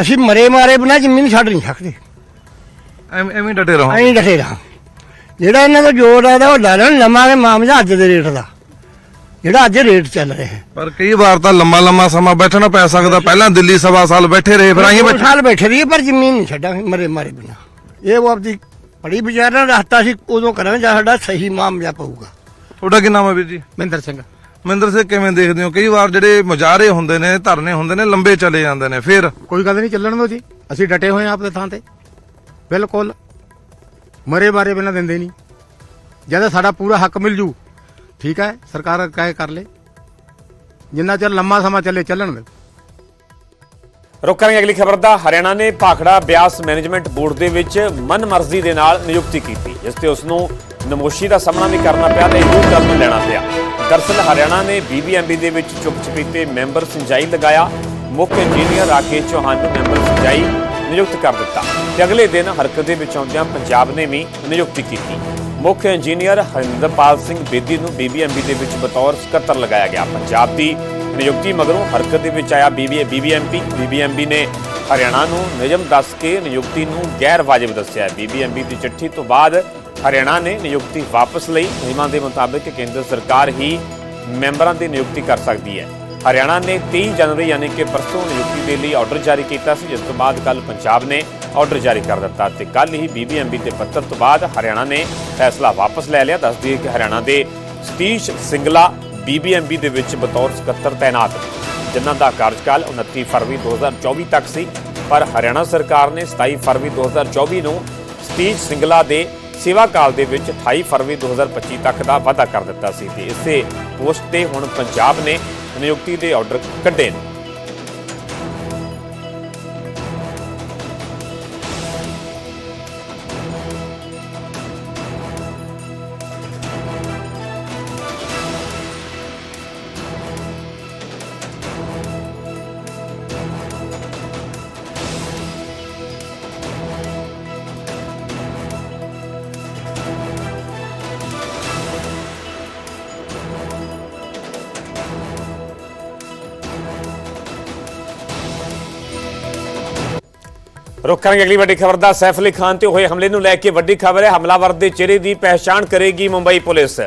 ਅਸੀਂ ਮਰੇ ਮਾਰੇ ਬਿਨਾਂ ਜ਼ਮੀਨ ਛੱਡ ਨਹੀਂ ਸਕਦੇ। ਐਵੇਂ ਐਵੇਂ ਡਟੇ ਰਹੋ। ਐਂ ਡਟੇ ਰਹਾ। ਜਿਹੜਾ ਇਹਨਾਂ ਦਾ ਜੋਰ ਹੈ ਉਹ ਲੈ ਲੈਣ ਲਵਾਂਗੇ ਮਾਮਲਾ ਅੱਜ ਦੇ ਰੇਟ ਦਾ। ਜਿਹੜਾ ਅੱਜ ਰੇਟ ਚੱਲ ਰਿਹਾ ਹੈ। ਪਰ ਕਈ ਵਾਰ ਤਾਂ ਲੰਮਾ ਲੰਮਾ ਸਮਾਂ ਬੈਠਣਾ ਪੈ ਸਕਦਾ। ਪਹਿਲਾਂ ਦਿੱਲੀ ਸਵਾ ਸਾਲ ਬੈਠੇ ਰਹੇ ਫਿਰ ਆਈਏ ਸਾਲ ਬੈਠੇ ਰਹੀ ਪਰ ਜ਼ਮੀਨ ਨਹੀਂ ਛੱਡਾਂਗੇ ਮਰੇ ਮਾਰੇ ਬਿਨਾਂ। ਇਹ ਉਹ ਆਪਦੀ ਬੜੀ ਵਿਚਾਰਾ ਰਸਤਾ ਸੀ ਉਦੋਂ ਕਰਾਂਗੇ ਜਾਂ ਸਾਡਾ ਸਹੀ ਮਾਮਲਾ ਪਊਗਾ। ਤੁਹਾਡਾ ਕੀ ਨਾਮ ਹੈ ਵੀਰ ਜੀ? ਮਹਿੰਦਰ ਸਿੰਘ। ਮਹਿੰਦਰ ਸਿੰਘ ਕਿਵੇਂ ਦੇਖਦੇ ਹੋ? ਕਈ ਵਾਰ ਜਿਹੜੇ ਮੁਜ਼ਾਹਰੇ ਹੁੰਦੇ ਨੇ ਧਰਨੇ ਹੁੰਦੇ ਨੇ ਲੰਬੇ ਚਲੇ ਜਾਂਦੇ ਨੇ ਫਿਰ? ਕੋਈ ਗੱਲ ਨਹੀਂ ਚੱਲਣ ਦੋ ਜੀ। ਅਸੀਂ ਡਟੇ ਹੋਏ ਆ ਆਪਦੇ ਥਾਂ ਤੇ। ਬਿਲਕੁਲ। ਮਰੇ ਬਾਰੇ ਬਿਨਾਂ ਦਿੰਦੇ ਨਹੀਂ। ਜਦ ਸਾਡਾ ਪੂਰਾ ਹੱਕ ਮਿਲ ਜੂ ਠੀਕ ਹੈ ਸਰਕਾਰ ਕਾਇ ਕਰ ਲੇ। ਜਿੰਨਾ ਚਿਰ ਲੰਮਾ ਸਮਾਂ ਚੱਲੇ ਚੱਲਣ ਦੇ ਰੁਕਾਂਗੇ ਅਗਲੀ ਖਬਰ ਦਾ ਹਰਿਆਣਾ ਨੇ ਭਾਖੜਾ ਬਿਆਸ ਮੈਨੇਜਮੈਂਟ ਬੋਰਡ ਦੇ ਵਿੱਚ ਮਨਮਰਜ਼ੀ ਦੇ ਨਾਲ ਨਿਯੁਕਤੀ ਕੀਤੀ, ਜਿਸ ਤੇ ਉਸ ਨੂੰ ਨਮੋਸ਼ੀ ਦਾ ਸਾਹਮਣਾ ਵੀ ਕਰਨਾ ਪਿਆ ਤੇ ਇਹ ਕਦਮ ਲੈਣਾ ਪਿਆ। ਦਰਸਲ ਹਰਿਆਣਾ ਨੇ ਬੀਬੀਐਮਬੀ ਦੇ ਵਿੱਚ ਚੁੱਪ ਚਪੀਤੇ ਮੈਂਬਰ ਸਿੰਜਾਈ ਲਗਾਇਆ। ਮੁੱਖ ਇੰਜੀਨੀਅਰ ਰਾਕੇਸ਼ ਚੌਹਾਨ ਨੂੰ ਮੈਂਬਰ ਸਿੰਜਾਈ ਨਿਯੁਕਤ ਕਰ ਦਿੱਤਾ ਤੇ ਅਗਲੇ ਦਿਨ ਹਰਕਤ ਦੇ ਵਿੱਚ ਆਉਂਦਿਆਂ ਪੰਜਾਬ ਨੇ ਵੀ ਨਿਯੁਕਤੀ ਕੀਤੀ। ਮੁੱਖ ਇੰਜੀਨੀਅਰ ਹਰਿੰਦਰਪਾਲ ਸਿੰਘ ਬੇਦੀ ਨੂੰ ਬੀਬੀਐਮਬੀ ਦੇ ਵਿੱਚ ਬਤੌਰ ਸਕੱਤਰ ਲਗਾਇਆ ਗਿਆ। ਪੰਜਾਬ ਦੀ ਨਿਯੁਕਤੀ ਮਗਰੋਂ ਹਰਕਤ ਦੇ ਵਿੱਚ ਆਇਆ ਬੀਬੀ ਬੀਬੀਐਮਪੀ। ਬੀਬੀਐਮਬੀ ਨੇ ਹਰਿਆਣਾ ਨੂੰ ਨਿਯਮ ਦੱਸ ਕੇ ਨਿਯੁਕਤੀ ਨੂੰ ਗੈਰ ਵਾਜਬ ਦੱਸਿਆ। ਬੀਬੀਐਮਬੀ ਦੀ ਚਿੱਠੀ ਤੋਂ ਬਾਅਦ ਹਰਿਆਣਾ ਨੇ ਨਿਯੁਕਤੀ ਵਾਪਸ ਲਈ। ਨਿਯਮਾਂ ਦੇ ਮੁਤਾਬਕ ਕੇਂਦਰ ਸਰਕਾਰ ਹੀ ਮੈਂਬਰਾਂ ਦੀ ਨਿਯੁਕਤੀ ਕਰ ਸਕਦੀ ਹੈ। ਹਰਿਆਣਾ ਨੇ 23 ਜਨਵਰੀ ਯਾਨੀ ਕਿ ਪਰਸੋਂ ਨਿਯੁਕਤੀ ਦੇ ਲਈ ਆਰਡਰ ਜਾਰੀ ਕੀਤਾ ਸੀ, ਜਿਸ ਤੋਂ ਬਾਅਦ ਕੱਲ ਪੰਜਾਬ ਨੇ ਆਰਡਰ ਜਾਰੀ ਕਰ ਦਿੱਤਾ ਤੇ ਕੱਲ ਹੀ ਬੀਬੀਐਮਬੀ ਦੇ ਪੱਤਰ ਤੋਂ ਬਾਅਦ ਹਰਿਆਣਾ ਨੇ ਫੈਸਲਾ ਵਾਪਸ ਲੈ ਲਿਆ। ਦੱਸਦੀ ਹੈ ਕਿ ਹਰਿਆਣਾ ਦੇ ਸਤੀਸ਼ ਸਿੰਗਲਾ ਬੀਬੀਐਮਬੀ ਦੇ ਵਿੱਚ ਬਤੌਰ ਸਕੱਤਰ ਤਾਇਨਾਤ ਜਿਨ੍ਹਾਂ ਦਾ ਕਾਰਜਕਾਲ 29 ਫਰਵਰੀ 2024 ਤੱਕ ਸੀ। ਪਰ ਹਰਿਆਣਾ ਸਰਕਾਰ ਨੇ 27 ਫਰਵਰੀ 2024 ਨੂੰ ਸਤੀਜ ਸਿੰਗਲਾ ਦੇ ਸੇਵਾ ਕਾਲ ਦੇ ਵਿੱਚ 28 ਫਰਵਰੀ 2025 ਤੱਕ ਦਾ ਵਾਅਦਾ ਕਰ ਦਿੱਤਾ ਸੀ ਤੇ ਇਸੇ ਪੋਸਟ ਤੇ ਹੁਣ ਪੰਜਾਬ ਨੇ ਨਿਯੁਕਤੀ ਦੇ ਆਰਡਰ ਕੱਢੇ ਨੇ। ਰੁਕ ਕਰਾਂਗੇ ਅਗਲੀ ਵੱਡੀ ਖਬਰ ਦਾ, ਸੈਫ ਅਲੀ ਖਾਨ ਤੇ ਹੋਏ ਹਮਲੇ ਨੂੰ ਲੈ ਕੇ ਵੱਡੀ ਖਬਰ ਹੈ। ਹਮਲਾਵਰ ਦੇ ਚਿਹਰੇ ਦੀ ਪਹਿਚਾਣ ਕਰੇਗੀ ਮੁੰਬਈ ਪੁਲਿਸ।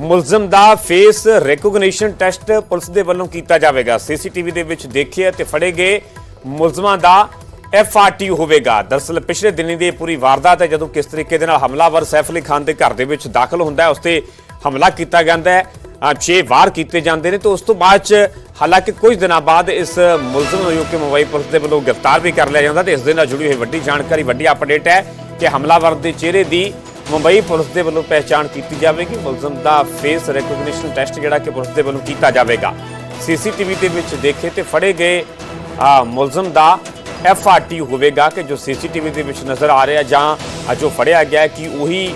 ਮੁਲਜ਼ਮ ਦਾ ਫੇਸ ਰੈਕੋਗਨੀਸ਼ਨ ਟੈਸਟ ਪੁਲਿਸ ਦੇ ਵੱਲੋਂ ਕੀਤਾ ਜਾਵੇਗਾ। ਸੀਸੀਟੀਵੀ ਦੇ ਵਿੱਚ ਦੇਖੇ ਤੇ ਫੜੇ ਗਏ ਮੁਲਜ਼ਮਾਂ ਦਾ ਐਫਆਰਟੀ ਹੋਵੇਗਾ। ਦਰਅਸਲ ਪਿਛਲੇ ਦਿਨੀ ਦੀ ਇਹ ਪੂਰੀ ਵਾਰਦਾਤ ਹੈ, ਜਦੋਂ ਕਿਸ ਤਰੀਕੇ ਦੇ ਨਾਲ ਹਮਲਾਵਰ ਸੈਫ ਅਲੀ ਖਾਨ ਦੇ ਘਰ ਦੇ ਵਿੱਚ ਦਾਖਲ ਹੁੰਦਾ ਹੈ, ਉਸ ਤੇ ਹਮਲਾ ਕੀਤਾ ਜਾਂਦਾ ਹੈ। ਅ, ਛੇ ਵਾਰ ਕੀਤੇ ਜਾਂਦੇ ਨੇ ਤੇ ਉਸ ਤੋਂ ਬਾਅਦ ਚ ਹਾਲਾਂਕਿ ਕੁਝ ਦਿਨਾਂ ਬਾਅਦ ਇਸ ਮੁਲਜ਼ਮ ਨੂੰ ਯੂਕੇ ਮੁੰਬਈ ਪੁਲਿਸ ਦੇ ਵੱਲੋਂ ਗ੍ਰਿਫਤਾਰ ਵੀ ਕਰ ਲਿਆ ਜਾਂਦਾ ਤੇ ਇਸ ਦੇ ਨਾਲ ਜੁੜੀ ਹੋਈ ਵੱਡੀ ਜਾਣਕਾਰੀ ਵੱਡੀ ਅਪਡੇਟ ਹੈ ਕਿ ਹਮਲਾਵਰ ਦੇ ਚਿਹਰੇ ਦੀ ਮੁੰਬਈ ਪੁਲਿਸ ਦੇ ਵੱਲੋਂ ਪਹਿਚਾਣ ਕੀਤੀ ਜਾਵੇਗੀ। ਮੁਲਜ਼ਮ ਦਾ ਫੇਸ ਰੈਕੋਗਨੀਸ਼ਨ ਟੈਸਟ ਜਿਹੜਾ ਕਿ ਪੁਲਿਸ ਦੇ ਵੱਲੋਂ ਕੀਤਾ ਜਾਵੇਗਾ। ਸੀਸੀਟੀਵੀ ਦੇ ਵਿੱਚ ਦੇਖੇ ਤੇ ਫੜੇ ਗਏ ਮੁਲਜ਼ਮ ਦਾ ਐਫਆਰਟੀ ਹੋਵੇਗਾ ਕਿ ਜੋ ਸੀਸੀਟੀਵੀ ਦੇ ਵਿੱਚ ਨਜ਼ਰ ਆ ਰਿਹਾ ਜਾਂ ਜੋ ਫੜਿਆ ਗਿਆ ਕਿ ਉਹੀ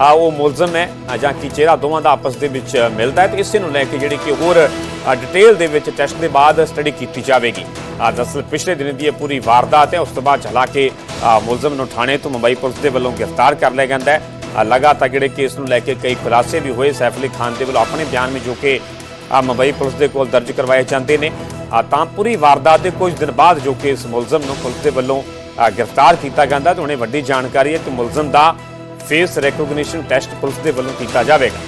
ਆ ਉਹ ਮੁਲਜ਼ਮ ਹੈ ਜਾਂ ਕਿ ਚਿਹਰਾ ਦੋਵਾਂ ਦਾ ਆਪਸ ਦੇ ਵਿੱਚ ਮਿਲਦਾ ਹੈ, ਤੇ ਇਸੇ ਨੂੰ ਲੈ ਕੇ ਜਿਹੜੀ ਕਿ ਹੋਰ ਡਿਟੇਲ ਦੇ ਵਿੱਚ ਟੈਸਟ ਦੇ ਬਾਅਦ ਸਟੱਡੀ ਕੀਤੀ ਜਾਵੇਗੀ। ਆ ਦਰਅਸਲ ਪਿਛਲੇ ਦਿਨ ਦੀ ਇਹ ਪੂਰੀ ਵਾਰਦਾਤ ਹੈ, ਉਸ ਤੋਂ ਬਾਅਦ ਚਲਾ ਕੇ ਮੁਲਜ਼ਮ ਨੂੰ ਥਾਣੇ ਤੋਂ ਮੁੰਬਈ ਪੁਲਿਸ ਦੇ ਵੱਲੋਂ ਗ੍ਰਿਫਤਾਰ ਕਰ ਲਿਆ ਜਾਂਦਾ ਹੈ। ਲਗਾਤਾਰ ਜਿਹੜੇ ਕੇਸ ਨੂੰ ਲੈ ਕੇ ਕਈ ਖੁਲਾਸੇ ਵੀ ਹੋਏ, ਸੈਫ ਅਲੀ ਖਾਨ ਦੇ ਵੱਲੋਂ ਆਪਣੇ ਬਿਆਨ ਵਿੱਚ ਜੋ ਕਿ ਮੁੰਬਈ ਪੁਲਿਸ ਦੇ ਕੋਲ ਦਰਜ ਕਰਵਾਏ ਜਾਂਦੇ ਨੇ। ਤਾਂ ਪੂਰੀ ਵਾਰਦਾਤ ਦੇ ਕੁਝ ਦਿਨ ਬਾਅਦ ਜੋ ਕਿ ਇਸ ਮੁਲਜ਼ਮ ਨੂੰ ਪੁਲਿਸ ਦੇ ਵੱਲੋਂ ਗ੍ਰਿਫਤਾਰ ਕੀਤਾ ਜਾਂਦਾ ਤੇ ਹੁਣੇ ਵੱਡੀ ਜਾਣਕਾਰੀ ਹੈ ਕਿ ਮੁਲਜ਼ਮ ਦਾ ਫੇਸ ਰੈਕੋਗਨੀਸ਼ਨ ਟੈਸਟ ਪੁਲਿਸ ਦੇ ਵੱਲੋਂ ਕੀਤਾ ਜਾਵੇਗਾ।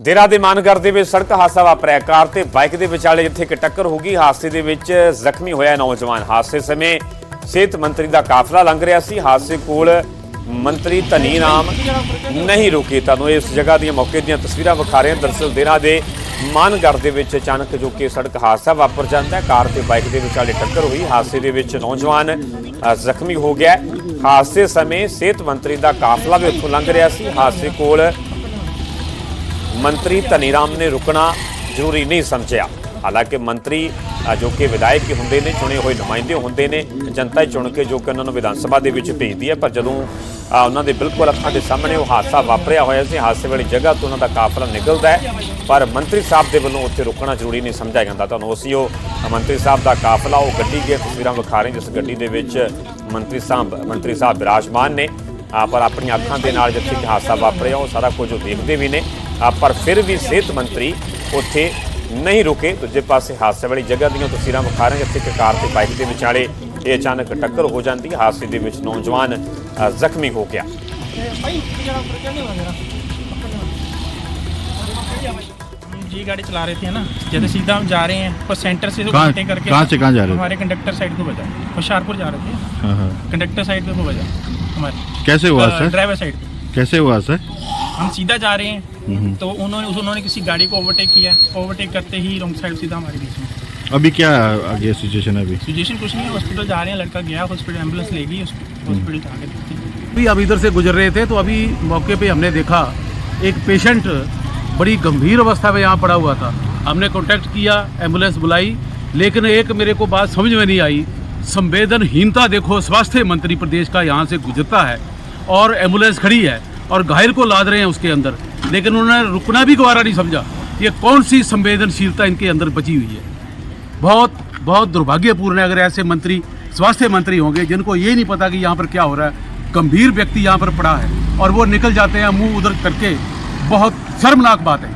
ਦੇਰਾ ਦੇ ਮਾਨਗਰ ਦੇ ਵਿੱਚ ਸੜਕ ਹਾਦਸਾ ਵਾਪਰਿਆ। ਕਾਰ ਤੇ ਬਾਈਕ ਦੇ ਵਿਚਾਲੇ ਜਿੱਥੇ ਇੱਕ ਟੱਕਰ ਹੋ ਗਈ, ਹਾਦਸੇ ਦੇ ਵਿੱਚ ਜ਼ਖਮੀ ਹੋਇਆ ਨੌਜਵਾਨ। ਹਾਦਸੇ ਸਮੇਂ ਸਿਹਤ ਮੰਤਰੀ ਦਾ ਕਾਫਲਾ ਲੰਘ ਰਿਹਾ ਸੀ। ਹਾਦਸੇ ਕੋਲ ਮੰਤਰੀ ਧਨੀ ਰਾਮ ਨਹੀਂ ਰੁਕੇ। ਤੁਹਾਨੂੰ ਇਸ ਜਗ੍ਹਾ ਦੀਆਂ ਮੌਕੇ ਦੀਆਂ ਤਸਵੀਰਾਂ ਵਿਖਾ ਰਹੇ ਹਾਂ। ਦਰਸਲ ਦੇਰਾ ਦੇ ਮਾਨਗਰ ਦੇ ਵਿੱਚ ਅਚਾਨਕ ਜੋ ਕਿ ਸੜਕ ਹਾਦਸਾ ਵਾਪਰ ਜਾਂਦਾ ਹੈ। ਕਾਰ ਤੇ ਬਾਈਕ ਦੇ ਵਿਚਾਲੇ ਟੱਕਰ ਹੋਈ। ਹਾਦਸੇ ਦੇ ਵਿੱਚ ਨੌਜਵਾਨ ਜ਼ਖਮੀ ਹੋ ਗਿਆ ਹਾਦਸੇ ਸਮੇਂ ਸਿਹਤ ਮੰਤਰੀ ਦਾ ਕਾਫਲਾ ਵੀ ਉੱਥੋਂ ਲੰਘ ਰਿਹਾ ਸੀ। ਹਾਦਸੇ ਕੋਲ ਮੰਤਰੀ ਧਨੀ ਰਾਮ ਨੇ ਰੁਕਣਾ ਜ਼ਰੂਰੀ ਨਹੀਂ ਸਮਝਿਆ। ਹਾਲਾਂਕਿ ਮੰਤਰੀ ਜੋ ਕਿ ਵਿਧਾਇਕ ਹੀ ਹੁੰਦੇ ਨੇ, ਚੁਣੇ ਹੋਏ ਨੁਮਾਇੰਦੇ ਹੁੰਦੇ ਨੇ, ਜਨਤਾ ਹੀ ਚੁਣ ਕੇ ਜੋ ਕਿ ਉਹਨਾਂ ਨੂੰ ਵਿਧਾਨ ਸਭਾ ਦੇ ਵਿੱਚ ਭੇਜਦੀ ਹੈ, ਪਰ ਜਦੋਂ ਉਹਨਾਂ ਦੇ ਬਿਲਕੁਲ ਅੱਖਾਂ ਦੇ ਸਾਹਮਣੇ ਉਹ ਹਾਦਸਾ ਵਾਪਰਿਆ ਹੋਇਆ ਸੀ, ਹਾਦਸੇ ਵਾਲੀ ਜਗ੍ਹਾ ਤੋਂ ਉਹਨਾਂ ਦਾ ਕਾਫਲਾ ਨਿਕਲਦਾ ਹੈ, ਪਰ ਮੰਤਰੀ ਸਾਹਿਬ ਦੇ ਵੱਲੋਂ ਉੱਥੇ ਰੁਕਣਾ ਜ਼ਰੂਰੀ ਨਹੀਂ ਸਮਝਿਆ ਜਾਂਦਾ। ਤੁਹਾਨੂੰ ਉਸੇ ਉਹ ਮੰਤਰੀ ਸਾਹਿਬ ਦਾ ਕਾਫਲਾ, ਉਹ ਗੱਡੀ ਦੀਆਂ ਤਸਵੀਰਾਂ ਵਿਖਾ ਰਹੇ ਜਿਸ ਗੱਡੀ ਦੇ ਵਿੱਚ ਮੰਤਰੀ ਸਾਹਿਬ ਮੰਤਰੀ ਸਾਹਿਬ ਬਿਰਾਜਮਾਨ ਨੇ ਪਰ ਆਪਣੀਆਂ ਅੱਖਾਂ ਦੇ ਨਾਲ ਜਿੱਥੇ ਕਿ ਹਾਦਸਾ ਵਾਪਰਿਆ, ਉਹ ਸਾਰਾ ਕੁਝ ਉਹ ਦੇਖਦੇ ਵੀ ਨੇ ਪਰ ਫਿਰ ਵੀ ਸਿਹਤ ਮੰਤਰੀ ਉੱਥੇ ਨਹੀਂ ਰੁਕੇ ਦੂਜੇ ਪਾਸੇ ਹਾਦਸੇ ਵਾਲੀ ਜਗ੍ਹਾ ਦੀਆਂ ਤਸਵੀਰਾਂ ਵਿਖਾ ਰਹੇ ਜਿੱਥੇ ਕਿ ਕਾਰ ਤੇ ਬਾਈਕ ਦੇ ਵਿਚਾਲੇ ਇਹ ਅਚਾਨਕ ਟੱਕਰ ਹੋ ਜਾਂਦੀ ਹੈ ਹਾਦਸੇ ਦੇ ਵਿੱਚ ਨੌਜਵਾਨ ਅ, ਜ਼ਖਮੀ ਹੋ ਗਿਆ जी गाड़ी चला रहे थे ना जैसे सीधा हम जा रहे हैं और सेंटर से कहाँ- उल्टे करके कहाँ से कहाँ जा रहे थे? हमारे कंडक्टर साइड को बजा होशियारपुर जा रहे थे हाँ, हाँ। कंडक्टर साइड पे को बजा हमारे कैसे हुआ अ, सर ड्राइवर साइड पे कैसे हुआ सर? हम सीधा जा रहे हैं। हम्म। तो उन्होंने उस- उन्होंने किसी गाड़ी को ओवरटेक किया। ओवरटेक करते ही रॉन्ग साइड सीधा हमारे बीच में। अभी क्या आगे सिचुएशन अभी? सिचुएशन कुछ नहीं है हॉस्पिटल जा रहे हैं। लड़का गया हॉस्पिटल एंबुलेंस ले गई हॉस्पिटल जाके अभी अब इधर से गुजर रहे थे तो अभी मौके पे हमने देखा एक पेशेंट बड़ी गंभीर अवस्था में यहाँ पड़ा हुआ था। हमने कांटेक्ट किया एंबुलेंस बुलाई लेकिन एक मेरे को बात समझ में नहीं आई। संवेदनहीनता देखो स्वास्थ्य मंत्री प्रदेश का यहाँ से गुजरता है। और एंबुलेंस खड़ी है और घायल को लाद रहे हैं उसके अंदर। लेकिन उन्होंने रुकना भी गवारा नहीं समझा ये कौन सी संवेदनशीलता इनके अंदर बची हुई है। बहुत बहुत दुर्भाग्यपूर्ण है अगर ऐसे मंत्री, स्वास्थ्य मंत्री होंगे जिनको ये नहीं पता कि यहाँ पर क्या हो रहा है। गंभीर व्यक्ति यहाँ पर पड़ा है और वो निकल जाते हैं मुँह उधर करके। बहुत शर्मनाक बात है।